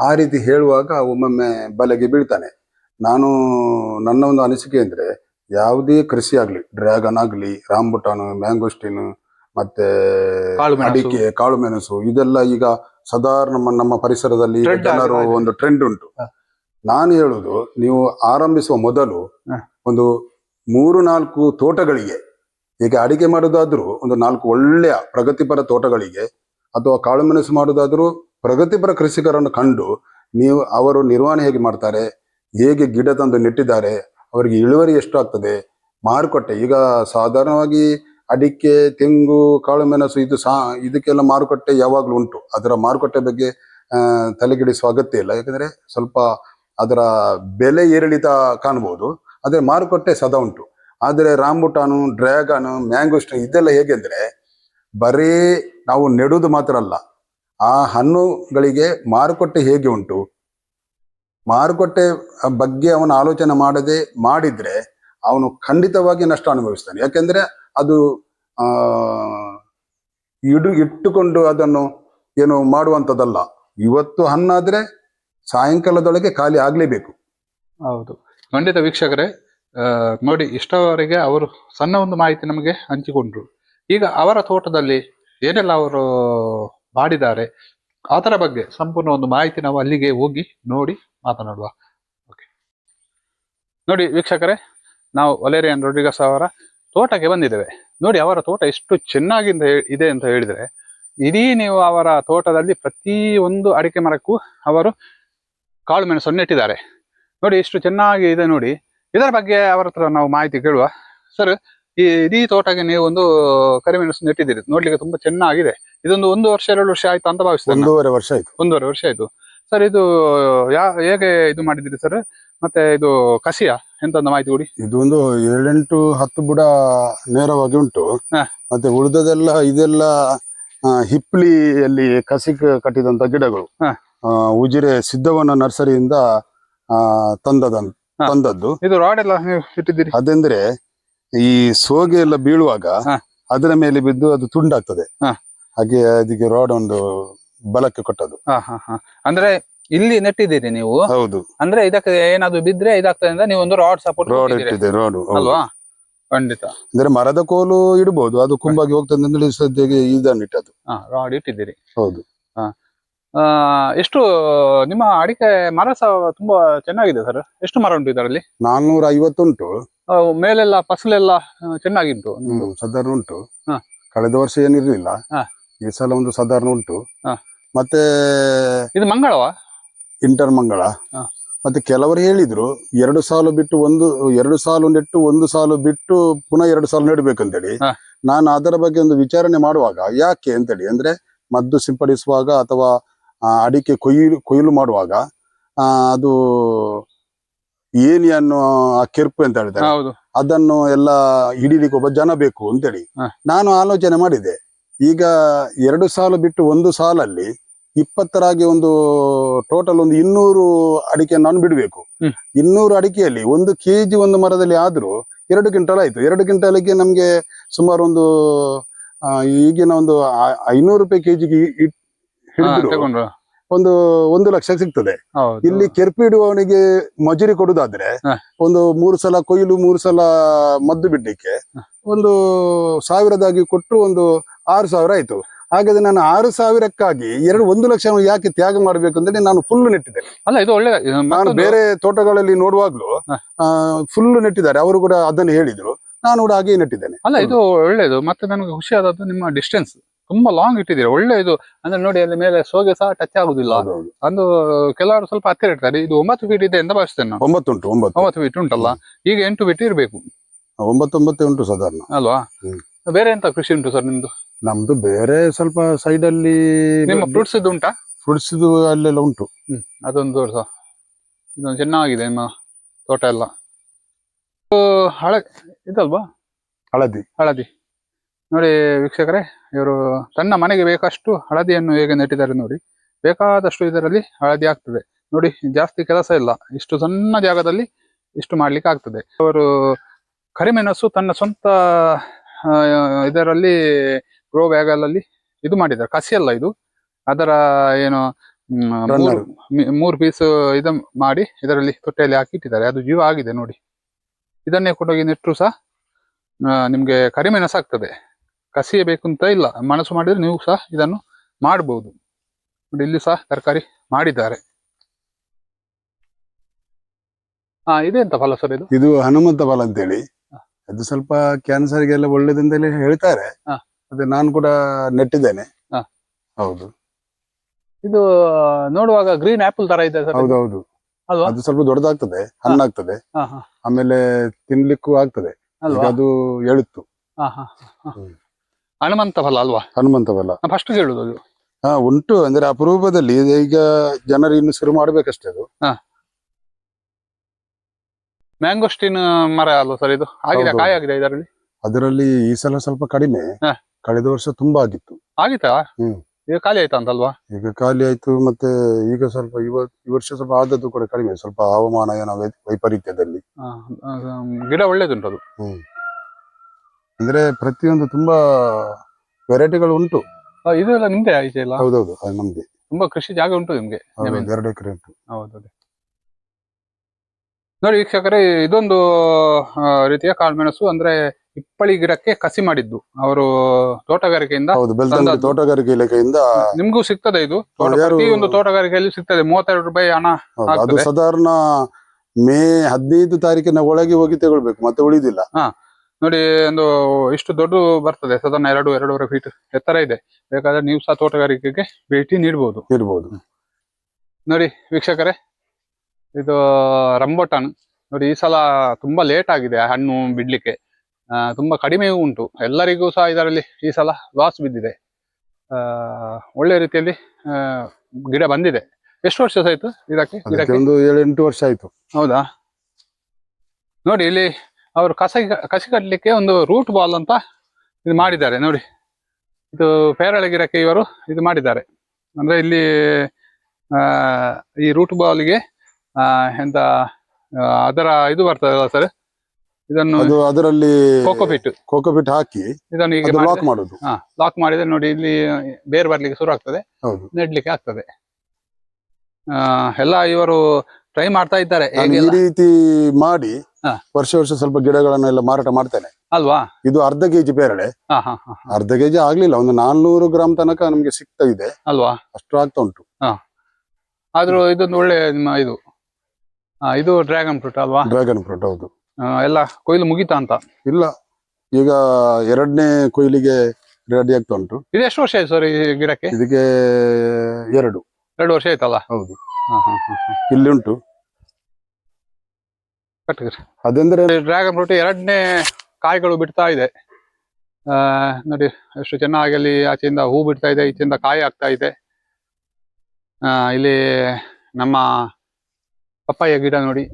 ಆ ರೀತಿ ಹೇಳುವಾಗ ಒಮ್ಮೊಮ್ಮೆ ಬಲೆಗೆ ಬೀಳ್ತಾನೆ. ನಾನು ನನ್ನ ಒಂದು ಅನಿಸಿಕೆ ಅಂದ್ರೆ ಯಾವುದೇ ಕೃಷಿ ಆಗ್ಲಿ ಡ್ರ್ಯಾಗನ್ ಆಗ್ಲಿ ರಾಂಬುಟಾನು ಮ್ಯಾಂಗೋಸ್ಟಿನ್ ಮತ್ತೆ ಕಾಳು ಮೆಣಸು. ಅಡಿಕೆ ಕಾಳು ಮೆಣಸು ಇದೆಲ್ಲ ಈಗ ಸಾಧಾರಣ ನಮ್ಮ ನಮ್ಮ ಪರಿಸರದಲ್ಲಿ ಈಗ Trend ಜನರು ಆಗಿದೆ. ಒಂದು ಟ್ರೆಂಡ್ ಉಂಟು ಹ. ನಾನು ಹೇಳುದು ನೀವು ಆರಂಭಿಸುವ ಮೊದಲು ಹ. ಒಂದು ಮೂರು ನಾಲ್ಕು ತೋಟಗಳಿಗೆ ಈಗ ಅಡಿಕೆ ಮಾಡೋದಾದ್ರೂ ಒಂದು ನಾಲ್ಕು ಒಳ್ಳೆಯ ಪ್ರಗತಿಪರ ತೋಟಗಳಿಗೆ ಅಥವಾ ಕಾಳುಮೆಣಸು ಮಾಡೋದಾದ್ರೂ ಪ್ರಗತಿಪರ ಕೃಷಿಕರನ್ನು ಕಂಡು ನೀವು ಅವರು ನಿರ್ವಹಣೆ ಹೇಗೆ ಮಾಡ್ತಾರೆ ಹೇಗೆ ಗಿಡ ತಂದು ನೆಟ್ಟಿದ್ದಾರೆ ಅವರಿಗೆ ಇಳುವರಿ ಎಷ್ಟು ಆಗ್ತದೆ ಮಾರುಕಟ್ಟೆ, ಈಗ ಸಾಧಾರಣವಾಗಿ ಅಡಿಕೆ, ತೆಂಗು, ಕಾಳುಮೆಣಸು ಇದು ಸಾ, ಇದಕ್ಕೆಲ್ಲ ಮಾರುಕಟ್ಟೆ ಯಾವಾಗಲೂ ಉಂಟು. ಅದರ ಮಾರುಕಟ್ಟೆ ಬಗ್ಗೆ ತಲೆಗೆಡಿಸುವ ಅಗತ್ಯ ಇಲ್ಲ. ಯಾಕಂದರೆ ಸ್ವಲ್ಪ ಅದರ ಬೆಲೆ ಏರಿಳಿತ ಕಾಣ್ಬೋದು. ಆದರೆ ಮಾರುಕಟ್ಟೆ ಸದಾ ಉಂಟು. ಆದರೆ ರಾಂಬುಟಾನು, ಡ್ರ್ಯಾಗನು ಮ್ಯಾಂಗೋಸ್ಟ್ ಇದೆಲ್ಲ ಹೇಗೆಂದರೆ ಬರೀ ನಾವು ನೆಡುವುದು ಮಾತ್ರ ಅಲ್ಲ. ಆ ಹಣ್ಣುಗಳಿಗೆ ಮಾರುಕಟ್ಟೆ ಹೇಗೆ ಉಂಟು? ಮಾರುಕಟ್ಟೆ ಬಗ್ಗೆ ಅವನು ಆಲೋಚನೆ ಮಾಡದೆ ಮಾಡಿದ್ರೆ ಅವನು ಖಂಡಿತವಾಗಿ ನಷ್ಟ ಅನುಭವಿಸ್ತಾನೆ. ಯಾಕೆಂದ್ರೆ ಅದು ಇಡು, ಇಟ್ಟುಕೊಂಡು ಅದನ್ನು ಏನು ಮಾಡುವಂಥದ್ದಲ್ಲ. ಇವತ್ತು ಹಣ್ಣಾದ್ರೆ ಸಾಯಂಕಾಲದೊಳಗೆ ಖಾಲಿ ಆಗ್ಲೇಬೇಕು. ಹೌದು. ಖಂಡಿತ ವೀಕ್ಷಕರೇ ನೋಡಿ, ಇಷ್ಟವರೆಗೆ ಅವರು ಸಣ್ಣ ಒಂದು ಮಾಹಿತಿ ನಮಗೆ ಹಂಚಿಕೊಂಡ್ರು. ಈಗ ಅವರ ತೋಟದಲ್ಲಿ ಏನೆಲ್ಲ ಅವರು ಮಾಡಿದ್ದಾರೆ? ಅದರ ಬಗ್ಗೆ ಸಂಪೂರ್ಣ ಒಂದು ಮಾಹಿತಿ ನಾವು ಅಲ್ಲಿಗೆ ಹೋಗಿ ನೋಡಿ ಮಾತನಾಡುವ. ಓಕೆ ನೋಡಿ ವೀಕ್ಷಕರೇ, ನಾವು ಒಲೇರಿಯನ್ ರೊಡ್ರಿಗಸ್ ಅವರ ತೋಟಕ್ಕೆ ಬಂದಿದ್ದೇವೆ. ನೋಡಿ ಅವರ ತೋಟ ಎಷ್ಟು ಚೆನ್ನಾಗಿ ಹೇ- ಇದೆ ಅಂತ ಹೇಳಿದ್ರೆ, ಇಡೀ ನೀವು ಅವರ ತೋಟದಲ್ಲಿ ಪ್ರತಿ ಒಂದು ಅಡಿಕೆ ಮರಕ್ಕೂ ಅವರು ಕಾಳು ಮೆಣಸನ್ನು ನೆಟ್ಟಿದ್ದಾರೆ. ನೋಡಿ ಎಷ್ಟು ಚೆನ್ನಾಗಿ ಇದೆ ನೋಡಿ. ಇದರ ಬಗ್ಗೆ ಅವರ ಹತ್ರ ನಾವು ಮಾಹಿತಿ ಕೇಳುವ. ಸರ್ ಈ ಇಡೀ ತೋಟಕ್ಕೆ ನೀವು ಒಂದು ಕರಿಮೆಣಸು ನೆಟ್ಟಿದ್ದೀರಿ. ನೋಡ್ಲಿಕ್ಕೆ ತುಂಬಾ ಚೆನ್ನಾಗಿದೆ. ಇದೊಂದು ಒಂದು ವರ್ಷ ಎರಡು ವರ್ಷ ಆಯ್ತು ಅಂತ ಭಾವಿಸ್ತೇನೆ. ಒಂದೂವರೆ ವರ್ಷ ಆಯ್ತು. ಒಂದೂವರೆ ವರ್ಷ ಆಯ್ತು. ಸರ್ ಇದು ಯಾ ಹೇಗೆ ಇದು ಮಾಡಿದ್ದೀರಿ ಸರ್? ಮತ್ತೆ ಇದು ಕಸಿಯ? ಎಂತ ಮಾಹಿತಿ ಕೊಡಿ. ಇದು ಒಂದು ಏಳೆಂಟು ಹತ್ತು ಬುಡ ನೇರವಾಗಿ ಉಂಟು. ಮತ್ತೆ ಉಳಿದದೆಲ್ಲ ಇದೆಲ್ಲ ಹಿಪ್ಲಿಯಲ್ಲಿ ಕಸಿ ಕಟ್ಟಿದಂತ ಗಿಡಗಳು. ಉಜಿರೆ ಸಿದ್ದವನ ನರ್ಸರಿಯಿಂದ ಆ, ತಂದದ. ತಂದದ್ದು. ಇದು ರಾಡ್ ಎಲ್ಲ ನೀವು ಇಟ್ಟಿದ್ದೀರಿ? ಅದಂದ್ರೆ ಈ ಸೋಗೆ ಎಲ್ಲ ಬೀಳುವಾಗ. ಅದರ ಮೇಲೆ ಬಿದ್ದು ಅದು ತುಂಡಾಗ್ತದೆ. ಹ. ಹಾಗೆ ಅದಕ್ಕೆ ರಾಡ್ ಒಂದು ಬಲಕ್ಕೆ ಹಾ ಅಂದ್ರೆ ಇಲ್ಲಿ ನೆಟ್ಟಿದ್ದೀರಿ ನೀವು? ಹೌದು. ಅಂದ್ರೆ ಇದಕ್ಕೆ ಏನಾದ್ರು ಬಿದ್ರೆ ಇದಾಗ್ತದೆ ನೀವು ಒಂದು ರಾಡ್ ಸಪೋರ್ಟ್ ರಾಡ್ ಇಟ್ಟಿದೆ ರಾಡ್ ಅಲ್ವಾ? ಖಂಡಿತ. ಅಂದ್ರೆ ಮರದ ಕೋಲು ಇಡಬಹುದು ಅದು ಕುಂಬಾಗಿ ಹೋಗ್ತದೆ ಅಂದ್ರೆ ಸದ್ಯಗೆ ಇದನ್ನು ಇಟ್ಟದ್ದು. ರಾಡ್ ಇಟ್ಟಿದ್ದೀರಿ. ಹೌದು. ಆ, ಎಷ್ಟು ನಿಮ್ಮ ಅಡಿಕೆ ಮರ ಸಹ ತುಂಬಾ ಚೆನ್ನಾಗಿದೆ ಸರ್. ಎಷ್ಟು ಮರ ಉಂಟು ಇದರಲ್ಲಿ? ನಾಲ್ನೂರ ಐವತ್ತುಂಟು ಮೇಲೆಲ್ಲ ಫಸಲೆಲ್ಲ ಚೆನ್ನಾಗಿತ್ತು ಸಾಧಾರಣ ಉಂಟು ಕಳೆದ ವರ್ಷ ಏನಿರ್ಲಿಲ್ಲ. ಈ ಸಲ ಒಂದು ಸಾಧಾರಣ ಉಂಟು. ಮತ್ತೆ ಇದು ಮಂಗಳವಾ ಇಂಟರ್ ಮಂಗಳ. ಮತ್ತೆ ಕೆಲವರು ಹೇಳಿದ್ರು ಎರಡು ಸಾಲು ಬಿಟ್ಟು ಒಂದು ಎರಡು ಸಾಲು ನೆಟ್ಟು ಒಂದು ಸಾಲು ಬಿಟ್ಟು ಪುನಃ ಎರಡು ಸಾಲು ನೆಡ್ಬೇಕಂತೇಳಿ. ನಾನು ಅದರ ಬಗ್ಗೆ ಒಂದು ವಿಚಾರಣೆ ಮಾಡುವಾಗ ಯಾಕೆ ಅಂತೇಳಿ ಅಂದ್ರೆ ಮದ್ದು ಸಿಂಪಡಿಸುವಾಗ ಅಥವಾ ಅಡಿಕೆ ಕೊಯ್ಲು ಕೊಯ್ಲು ಮಾಡುವಾಗ ಅದು ಏನಿ ಅನ್ನೋ ಆ ಕೆರ್ಪು ಅಂತ ಹೇಳ್ತಾರೆ. ಹೌದು. ಅದನ್ನು ಎಲ್ಲ ಹಿಡಿಲಿಕ್ಕೆ ಒಬ್ಬ ಜನ ಬೇಕು ಅಂತೇಳಿ. ಹೇಳಿ ನಾನು ಆಲೋಚನೆ ಮಾಡಿದೆ ಈಗ ಎರಡು ಸಾಲ ಬಿಟ್ಟು ಒಂದು ಸಾಲಲ್ಲಿ ಇಪ್ಪತ್ತರಾಗಿ ಒಂದು ಟೋಟಲ್ ಒಂದು ಇನ್ನೂರು ಅಡಿಕೆ ನಾನು ಬಿಡಬೇಕು. ಇನ್ನೂರು ಅಡಿಕೆಯಲ್ಲಿ ಒಂದು ಕೆಜಿ ಒಂದು ಮರದಲ್ಲಿ ಆದ್ರೂ ಎರಡು ಕ್ವಿಂಟಲ್ ಆಯ್ತು. ಎರಡು ಕ್ವಿಂಟಲ್ಗೆ ನಮ್ಗೆ ಸುಮಾರು ಒಂದು ಈಗಿನ ಒಂದು ಐನೂರು ರೂಪಾಯಿ ಕೆಜಿಗೆ ಹಿಡಿದ್ರು. ಒಂದು ಒಂದು ಲಕ್ಷ ಸಿಗ್ತದೆ. ಇಲ್ಲಿ ಕೆರ್ಪಿಡುವವನಿಗೆ ಮಜೂರಿ ಕೊಡುದಾದ್ರೆ ಒಂದು ಮೂರು ಸಲ ಕೊಯ್ಲು ಮೂರು ಸಲ ಮದ್ದು ಬಿಡ್ಲಿಕ್ಕೆ ಒಂದು ಸಾವಿರದಾಗಿ ಕೊಟ್ಟು ಒಂದು ಆರು ಸಾವಿರ ಆಯ್ತು. ಹಾಗಾದ್ರೆ ನಾನು ಆರು ಸಾವಿರಕ್ಕಾಗಿ ಎರಡು ಒಂದು ಲಕ್ಷ ಯಾಕೆ ತ್ಯಾಗ ಮಾಡ್ಬೇಕು ಅಂದ್ರೆ ನಾನು ಫುಲ್ ನೆಟ್ಟಿದೆ ಅಲ್ಲ ಇದು ಒಳ್ಳೆ ನಾನು ಬೇರೆ ತೋಟಗಳಲ್ಲಿ ನೋಡುವಾಗ್ಲೂ. ಫುಲ್ ನೆಟ್ಟಿದ್ದಾರೆ. ಅವರು ಕೂಡ ಅದನ್ನು ಹೇಳಿದ್ರು. ನಾನು ಕೂಡ ಹಾಗೆ ನೆಟ್ಟಿದ್ದೇನೆ. ಅಲ್ಲ ಇದು ಒಳ್ಳೇದು ಮತ್ತೆ ನನಗೆ ಖುಷಿ ಆದದ್ದು ನಿಮ್ಮ ಡಿಸ್ಟೆನ್ಸ್ ತುಂಬಾ ಲಾಂಗ್ ಇಟ್ಟಿದ್ದೀರಾ? ಒಳ್ಳೆ ಇದು. ಅಂದ್ರೆ ನೋಡಿ ಅಲ್ಲಿ ಮೇಲೆ ಸೋಗೆ ಸಹ ಟಚ್ ಆಗುದಿಲ್ಲ. ಅಂದು ಒಂದು ಕೆಲವರು ಸ್ವಲ್ಪ ಹತ್ತಿರ ಇರ್ತಾರೆ. ಇದು ಒಂಬತ್ತು ಫೀಟ್ ಇದೆ ಅಂತ ಭಾವಿಸ್ತೇನೆ ನಾನು. ಒಂಬತ್ತು ಉಂಟು ಒಂಬತ್ತು. ಒಂಬತ್ತು ಫೀಟ್ ಉಂಟಲ್ಲ? ಈಗ ಎಂಟು ಫೀಟ್ ಇರಬೇಕು. ಒಂಬತ್ತೊಂಬತ್ತು ಉಂಟು ಸಾಧಾರಣ. ಅಲ್ವಾ? ಬೇರೆ ಎಂತ ಕೃಷಿ ಉಂಟು ಸರ್ ನಿಮ್ದು? ನಮ್ದು ಬೇರೆ ಸ್ವಲ್ಪ ಸೈಡ್ ಅಲ್ಲಿ ನಿಮ್ಮ ಫ್ರೂಟ್ಸ್ ಇದು ಉಂಟಾ? ಫ್ರೂಟ್ಸ್ ಅಲ್ಲೆಲ್ಲ ಉಂಟು. ಹ್ಮ್. ಅದೊಂದು ಇದೊಂದು ಚೆನ್ನಾಗಿದೆ ನಿಮ್ಮ ತೋಟ ಎಲ್ಲ. ಇದು ಹಳ ಇದಲ್ವಾ? ಹಳದಿ. ಹಳದಿ. ನೋಡಿ ವೀಕ್ಷಕರೇ ಇವರು ತನ್ನ ಮನೆಗೆ ಬೇಕಷ್ಟು ಹಳದಿಯನ್ನು ಹೇಗೆ ನೆಟ್ಟಿದ್ದಾರೆ ನೋಡಿ. ಬೇಕಾದಷ್ಟು ಇದರಲ್ಲಿ ಹಳದಿ ಆಗ್ತದೆ. ನೋಡಿ ಜಾಸ್ತಿ ಕೆಲಸ ಇಲ್ಲ. ಇಷ್ಟು ಸಣ್ಣ ಜಾಗದಲ್ಲಿ ಇಷ್ಟು ಮಾಡ್ಲಿಕ್ಕೆ ಆಗ್ತದೆ. ಅವರು ಕರಿಮೆಣಸು ತನ್ನ ಸ್ವಂತ ಇದರಲ್ಲಿ ಗ್ರೋ ಬ್ಯಾಗಲ್ಲಿ ಇದು ಮಾಡಿದ್ದಾರೆ. ಕಸಿ ಅಲ್ಲ ಇದು. ಅದರ ಏನು ಮೂರು ಪೀಸ್ ಇದು ಮಾಡಿ ಇದರಲ್ಲಿ ತೊಟ್ಟೆಯಲ್ಲಿ ಹಾಕಿ ಇಟ್ಟಿದ್ದಾರೆ ಅದು ಜೀವ ಆಗಿದೆ ನೋಡಿ. ಇದನ್ನೇ ಕೊಟ್ಟೋಗಿ ನೆಟ್ಟರು ಸಹ ಆ, ನಿಮ್ಗೆ ಕರಿಮೆಣಸು ಆಗ್ತದೆ ಕಸಿಯೇ ಬೇಕು ಅಂತ ಇಲ್ಲ. ಮನಸ್ಸು ಮಾಡಿದ್ರೆ ನೀವು ಸಹ ಇದನ್ನು ಮಾಡಬಹುದು ನೋಡಿ ಇಲ್ಲಿ ಸಹ ತರಕಾರಿ ಮಾಡಿದ್ದಾರೆ. ಹಾ ಇದೆಂತ ಫಲ ಸರ್ ಇದು? ಇದು ಹನುಮಂತ ಫಲ ಅಂತೇಳಿ. ಅದು ಸ್ವಲ್ಪ ಕ್ಯಾನ್ಸರ್ ಕ್ಯಾನ್ಸರ್ಗೆಲ್ಲ ಒಳ್ಳೇದಂತೇಳಿ ಹೇಳ್ತಾರೆ. ಅದೇ ನಾನು ಕೂಡ ನೆಟ್ಟಿದ್ದೇನೆ. ಹಾ. ಹೌದು. ಇದು ನೋಡುವಾಗ ಗ್ರೀನ್ ಆಪಲ್ ತರ ಇದೆ ಸರ್ ಹೌದೌದು. ಅದು ಸ್ವಲ್ಪ ದೊಡ್ಡದಾಗ್ತದೆ ಹಣ್ಣಾಗ್ತದೆ. ಆಮೇಲೆ ತಿನ್ಲಿಕ್ಕೂ ಆಗ್ತದೆ. ಅದು ಎಳುತ್ತು. ಹನುಮಂತ ಫಲ ಅಲ್ವಾ? ಹನುಮಂತ ಫಲ ಫಸ್ಟ್ ಕೇಳುದು ಅದು. ಹಾ ಉಂಟು. ಅಂದ್ರೆ ಅಪರೂಪದಲ್ಲಿ ಈಗ ಜನರು ಇನ್ನು ಶುರು ಮಾಡ್ಬೇಕಷ್ಟೇ ಅದು. ಮ್ಯಾಂಗೋಸ್ಟಿನ್ ಮರ ಅಲ್ವಾ ಸರ್ ಇದು? ಆಗಿದೆ ಹೌದು. ಕಾಯಿ ಆಗಿದೆ ಇದರಲ್ಲಿ? ಅದರಲ್ಲಿ ಈ ಸಲ ಸ್ವಲ್ಪ ಕಡಿಮೆ. ಹಾ. ಕಳೆದ ವರ್ಷ ತುಂಬಾ ಆಗಿತ್ತು. ಆಗಿತ್ತಾ? ಹ್ಮ್. ಈಗ ಖಾಲಿ ಆಯ್ತಾ ಅಂತಲ್ವಾ? ಈಗ ಖಾಲಿ ಆಯ್ತು ಮತ್ತೆ ಈಗ ಸ್ವಲ್ಪ ಇವ- ಈ ವರ್ಷ ಸ್ವಲ್ಪ ಆದದ್ದು ಕೂಡ ಕಡಿಮೆ. ಸ್ವಲ್ಪ ಹವಾಮಾನ ಏನೋ ವೈ- ವೈಪರೀತ್ಯದಲ್ಲಿ. ಆ, ಆ, ಗಿಡ ಒಳ್ಳೇದುಂಟು ಅದು. ಹ್ಮ್. ಅಂದ್ರೆ ಪ್ರತಿಯೊಂದು ತುಂಬಾ ವೆರೈಟಿಗಳು ಉಂಟು ಆ, ಇದು ಎಲ್ಲ ನಿಮ್ದೆ ಆಯ್ತು ಇಲ್ಲ ಹೌದೌದು ಅದು ನಮ್ದೆ ತುಂಬಾ ಕೃಷಿ ಜಾಗ ಉಂಟು ನಿಮ್ಗೆ ಹೌದೌದು, ಜಮೀನು. ಎರಡು ಎಕರೆ ಉಂಟು ಹೌದು ಅದೇ. ನೋಡಿ ವೀಕ್ಷಕರೇ ಇದೊಂದು ಆ, ರೀತಿಯ ಕಾಳುಮೆಣಸು ಅಂದ್ರೆ ಇಪ್ಪಳಿ ಗಿಡಕ್ಕೆ ಕಸಿ ಮಾಡಿದ್ದು ಅವರು ತೋಟಗಾರಿಕೆಯಿಂದ ಹೌದು ಬೆಳ್ತಂಗಡಿ ತಂದದ್ದು. ತೋಟಗಾರಿಕೆ ಇಲಾಖೆಯಿಂದ ನಿಮ್ಗೂ ಸಿಗ್ತದೆ ಇದು ಒಂದು ಯಾರು- ಪ್ರತಿಯೊಂದು ತೋಟಗಾರಿಕೆಯಲ್ಲಿ ಸಿಗ್ತದೆ ಮೂವತ್ತೆರಡು ರೂಪಾಯಿ ಹಣ ಹೌದು, ಅದು ಆಗ್ತದೆ. ಸಾಧಾರಣ ಮೇ ಹದಿನೈದು ತಾರೀಕಿನ ಒಳಗೆ ಹೋಗಿ ತಗೊಳ್ಬೇಕು ಮತ್ತೆ ಉಳಿದಿಲ್ಲ ನೋಡಿ ಒಂದು ಇಷ್ಟು ದೊಡ್ಡ ಬರ್ತದೆ. ಸಾಧಾರಣ ಎರಡು ಎರಡೂವರೆ ಫೀಟ್ ಎತ್ತರ ಇದೆ. ಬೇಕಾದ್ರೆ ನೀವು ಸಹ ತೋಟಗಾರಿಕೆಗೆ ಭೇಟಿ ನೀಡಬಹುದು ಇರ್ಬೋದು ನೋಡಿ ವೀಕ್ಷಕರೇ ಇದು ರಂಬೋಟನ್. ನೋಡಿ ಈ ಸಲ ತುಂಬಾ ಲೇಟ್ ಆಗಿದೆ ಆ ಹಣ್ಣು ಬಿಡ್ಲಿಕ್ಕೆ. ಆ, ತುಂಬಾ ಕಡಿಮೆಯೂ ಉಂಟು. ಎಲ್ಲರಿಗೂ ಸಹ ಇದರಲ್ಲಿ ಈ ಸಲ ಲಾಸ್ ಬಿದ್ದಿದೆ. ಆ, ಒಳ್ಳೆ ರೀತಿಯಲ್ಲಿ ಆ, ಗಿಡ ಬಂದಿದೆ. ಎಷ್ಟು ವರ್ಷ ಆಯ್ತು ಇದಕ್ಕೆ? ಅದಕ್ಕೆ ಒಂದು ಏಳು ಎಂಟು ವರ್ಷ ಆಯ್ತು. ಹೌದಾ? ನೋಡಿ ಇಲ್ಲಿ ಅವರು ಕಸ ಕಸಿ ಕಟ್ಟಲಿಕ್ಕೆ ಒಂದು ರೂಟ್ ಬಾಲ್ ಅಂತ ಇದು ಮಾಡಿದ್ದಾರೆ ನೋಡಿ. ಇದು ಪೇರಳೆ ಗಿಡಕ್ಕೆ ಇವರು ಇದು ಮಾಡಿದ್ದಾರೆ. ಅಂದ್ರೆ ಇಲ್ಲಿ ಆ, ಈ ರೂಟ್ ಬಾಲ್ಗೆ ಎಂತ ಅದರ ಇದು ಬರ್ತದಲ್ಲ ಸರ್ ಇದನ್ನು ಅದು ಅದರಲ್ಲಿ ಕೋಕೋಪಿಟ್ ಕೋಕೋಪಿಟ್ ಹಾಕಿ ಇದನ್ನು ಈಗ ಲಾಕ್ ಮಾಡುದು. ಹಾ ಲಾಕ್ ಮಾಡಿದ್ರೆ ನೋಡಿ ಇಲ್ಲಿ ಬೇರೆ ಬರ್ಲಿಕ್ಕೆ ಶುರು ಆಗ್ತದೆ. ನೆಡ್ಲಿಕ್ಕೆ ಆಗ್ತದೆ. ಆ, ಎಲ್ಲ ಇವರು ಟ್ರೈ ಮಾಡ್ತಾ ಇದ್ದಾರೆ ಈ ರೀತಿ ಮಾಡಿ. ವರ್ಷ ವರ್ಷ ಸ್ವಲ್ಪ ಗಿಡಗಳನ್ನೆಲ್ಲ ಮಾರಾಟ ಮಾಡ್ತೇನೆ. ಅಲ್ವಾ? ಇದು ಅರ್ಧ ಕೆಜಿ ಪೇರಳೆ. ಅರ್ಧ ಕೆಜಿ ಆಗ್ಲಿಲ್ಲ ಒಂದು ನಾನ್ನೂರು ಗ್ರಾಮ್ ತನಕ ನಮ್ಗೆ ಸಿಗ್ತಾ ಇದೆ. ಅಲ್ವಾ? ಅಷ್ಟು ಆಗ್ತಾ ಉಂಟು. ಆದ್ರೂ ಇದೊಂದು ಒಳ್ಳೆ ನಿಮ್ಮ ಇದು. ಇದು ಡ್ರ್ಯಾಗನ್ ಫ್ರೂಟ್ ಅಲ್ವಾ? ಡ್ರ್ಯಾಗನ್ ಫ್ರೂಟ್ ಹೌದು. ಎಲ್ಲ ಕೊಯ್ಲು ಮುಗಿತಾ ಅಂತ? ಇಲ್ಲ. ಈಗ ಎರಡನೇ ಕೊಯ್ಲಿಗೆ ರೆಡಿ ಆಗ್ತಾ ಉಂಟು. ಇದು ಎಷ್ಟು ವರ್ಷ ಆಯ್ತು ಸರ್ ಈ ಗಿಡಕ್ಕೆ? ಇದಕ್ಕೆ ಎರಡು. ಎರಡು ವರ್ಷ ಆಯ್ತಲ್ಲ? ಹೌದು. ಹಾ, ಹಾ, ಹಾ, ಹಾ. ಇಲ್ಲಿ ಉಂಟು. ಕಟ್ಟಿದ್ರಿ ಅದಂದ್ರೆ ಡ್ರ್ಯಾಗನ್ ಫ್ರೂಟ್ ಎರಡನೇ ಕಾಯಿಗಳು ಬಿಡ್ತಾ ಇದೆ. ನೋಡಿ ಎಷ್ಟು ಚೆನ್ನಾಗಿ ಅಲ್ಲಿ ಆಚೆಯಿಂದ ಹೂ ಬಿಡ್ತಾ ಇದೆ ಈಚೆಯಿಂದ ಕಾಯಿ ಆಗ್ತಾ ಇದೆ. ಇಲ್ಲಿ ನಮ್ಮ ಪಪ್ಪಾಯ ಗಿಡ ನೋಡಿ.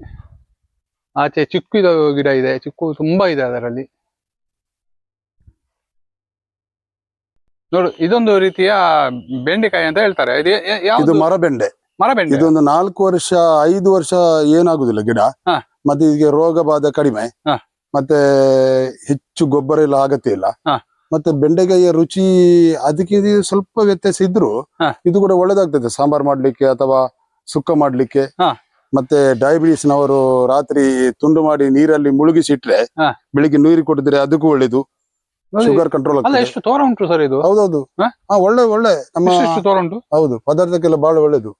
ಆಚೆ ಚಿಕ್ಕಿದ ಗಿಡ ಇದೆ ಚಿಕ್ಕು ತುಂಬಾ ಇದೆ ಅದರಲ್ಲಿ. ನೋಡು ಇದೊಂದು ರೀತಿಯ ಬೆಂಡೆಕಾಯಿ ಅಂತ ಹೇಳ್ತಾರೆ. ಇದು ಮರ ಯಾವ್ದು? ಮರಬೆಂಡೆ. ಇದೊಂದು ನಾಲ್ಕು ವರ್ಷ ಐದು ವರ್ಷ ಏನಾಗುದಿಲ್ಲ ಗಿಡ. ಹಾ. ಮತ್ತೆ ಇದಕ್ಕೆ ರೋಗ ಬಾಧೆ ಕಡಿಮೆ. ಹಾ. ಮತ್ತೆ ಹೆಚ್ಚು ಗೊಬ್ಬರ ಇಲ್ಲ ಅಗತ್ಯ ಇಲ್ಲ. ಹಾ. ಮತ್ತೆ ಬೆಂಡೆಕಾಯಿಯ ರುಚಿ ಅದಕ್ಕೆ ಇದು ಸ್ವಲ್ಪ ವ್ಯತ್ಯಾಸ ಇದ್ರು ಹಾ. ಇದು ಕೂಡ ಒಳ್ಳೇದಾಗ್ತದೆ. ಸಾಂಬಾರ್ ಮಾಡ್ಲಿಕ್ಕೆ ಅಥವಾ ಸುಕ್ಕ ಮಾಡ್ಲಿಕ್ಕೆ. ಹಾ. ಮತ್ತೆ ಡಯಾಬಿಟಿಸ್ ನವರು ರಾತ್ರಿ ತುಂಡು ಮಾಡಿ ನೀರಲ್ಲಿ ಮುಳುಗಿಸಿಟ್ರೆ ಇಟ್ರೆ ಬೆಳಿಗ್ಗೆ ನೀರು ಕುಡಿದ್ರೆ ಅದಕ್ಕೂ ಒಳ್ಳೇದು. ನೋಡಿ, ಶುಗರ್ ಕಂಟ್ರೋಲ್ ಅಲ್ಲ ಆಗ್ತದೆ ಎಷ್ಟು ತೋರ ಉಂಟು ಸರ್ ಇದು? ಹೌದೌದು. ಹಾ? ಹಾ ಒಳ್ಳೆ ಒಳ್ಳೆ. ನಮ್ಮ ಎಷ್ಟು ಎಷ್ಟು ತೋರ ಉಂಟು? ಹೌದು ಪದಾರ್ಥಕ್ಕೆಲ್ಲ ಬಹಳ ಒಳ್ಳೇದು.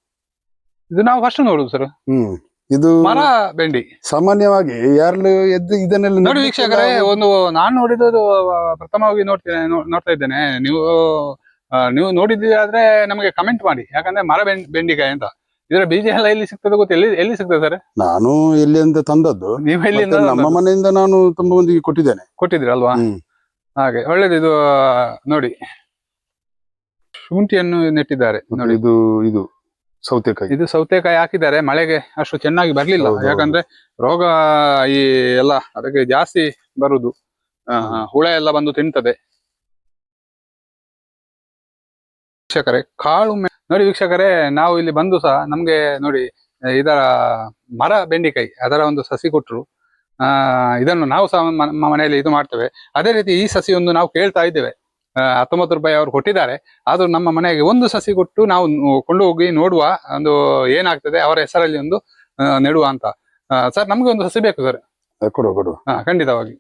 ಇದು ನಾವು ಫಸ್ಟ್ ನೋಡುದು ಸರ್ ಹ್ಮ್. ಇದು ಮರ ಬೆಂಡಿ. ಸಾಮಾನ್ಯವಾಗಿ ಯಾರು ಎದ್ದು ಇದನ್ನೆಲ್ಲ ನೋಡಿ ವೀಕ್ಷಕರೇ ಒಂದು ನಾನು ನೋಡಿದ್ದು ಪ್ರಥಮವಾಗಿ ನೋಡ್ತೇನೆ ನೋಡ್ತಾ ಇದ್ದೇನೆ. ನೀವು ನೀವು ನೋಡಿದ್ರೆ ನಮಗೆ ಕಮೆಂಟ್ ಮಾಡಿ. ಯಾಕಂದ್ರೆ ಮರ ಬೆಂಡಿಕಾಯಿ ಅಂತ. ಇದರ ಬೀಜ ಎಲ್ಲ ಎಲ್ಲಿ ಸಿಗ್ತದೆ ಗೊತ್ತ? ಎಲ್ಲಿ ಎಲ್ಲಿ ಸಿಗ್ತದೆ ಸರ್ ನಾನು ಎಲ್ಲಿ ಅಂತ ತಂದದ್ದು. ನೀವು ಎಲ್ಲಿ ನಮ್ಮ ಮನೆಯಿಂದ ನಾನು ತುಂಬಾ ಮಂದಿಗೆ ಕೊಟ್ಟಿದ್ದೇನೆ. ಕೊಟ್ಟಿದ್ರಲ್ವಾ. ಹಾಗೆ ಒಳ್ಳೇದು ಇದು ನೋಡಿ. ಶುಂಠಿಯನ್ನು ನೆಟ್ಟಿದ್ದಾರೆ. ನೋಡಿ ಇದು ಇದು. ಸೌತೆಕಾಯಿ. ಇದು ಸೌತೆಕಾಯಿ ಹಾಕಿದ್ದಾರೆ. ಮಳೆಗೆ ಅಷ್ಟು ಚೆನ್ನಾಗಿ ಬರ್ಲಿಲ್ಲ. ಯಾಕಂದ್ರೆ ರೋಗ ಈ ಎಲ್ಲ ಅದಕ್ಕೆ ಜಾಸ್ತಿ ಬರುದು. ಹುಳ ಎಲ್ಲ ಬಂದು ತಿಂತದೆ. ವೀಕ್ಷಕರೇ ಕಾಳು ನೋಡಿ ವೀಕ್ಷಕರೇ ನಾವು ಇಲ್ಲಿ ಬಂದು ಸಹ ನಮ್ಗೆ ನೋಡಿ ಇದರ ಮರ ಬೆಂಡಿಕಾಯಿ ಅದರ ಒಂದು ಸಸಿ ಕೊಟ್ಟರು ಆ ಇದನ್ನು ನಾವು ಸಹ ನಮ್ಮ ಮನೆಯಲ್ಲಿ ಇದು ಮಾಡ್ತೇವೆ. ಅದೇ ರೀತಿ ಈ ಸಸಿ ಒಂದು ನಾವು ಕೇಳ್ತಾ ಇದ್ದೇವೆ. ಹತ್ತೊಂಬತ್ತು ರೂಪಾಯಿ ಅವ್ರು ಕೊಟ್ಟಿದ್ದಾರೆ. ಆದ್ರೂ ನಮ್ಮ ಮನೆಗೆ ಒಂದು ಸಸಿ ಕೊಟ್ಟು ನಾವು ಕೊಂಡು ಹೋಗಿ ನೋಡುವ ಒಂದು ಏನಾಗ್ತದೆ ಅವರ ಹೆಸರಲ್ಲಿ ಒಂದು ನೆಡುವ ಅಂತ. ಸರ್ ನಮ್ಗೆ ಒಂದು ಸಸಿ ಬೇಕು ಸರ್. ಕೊಡು ಕೊಡು ಹಾ ಖಂಡಿತವಾಗಿ.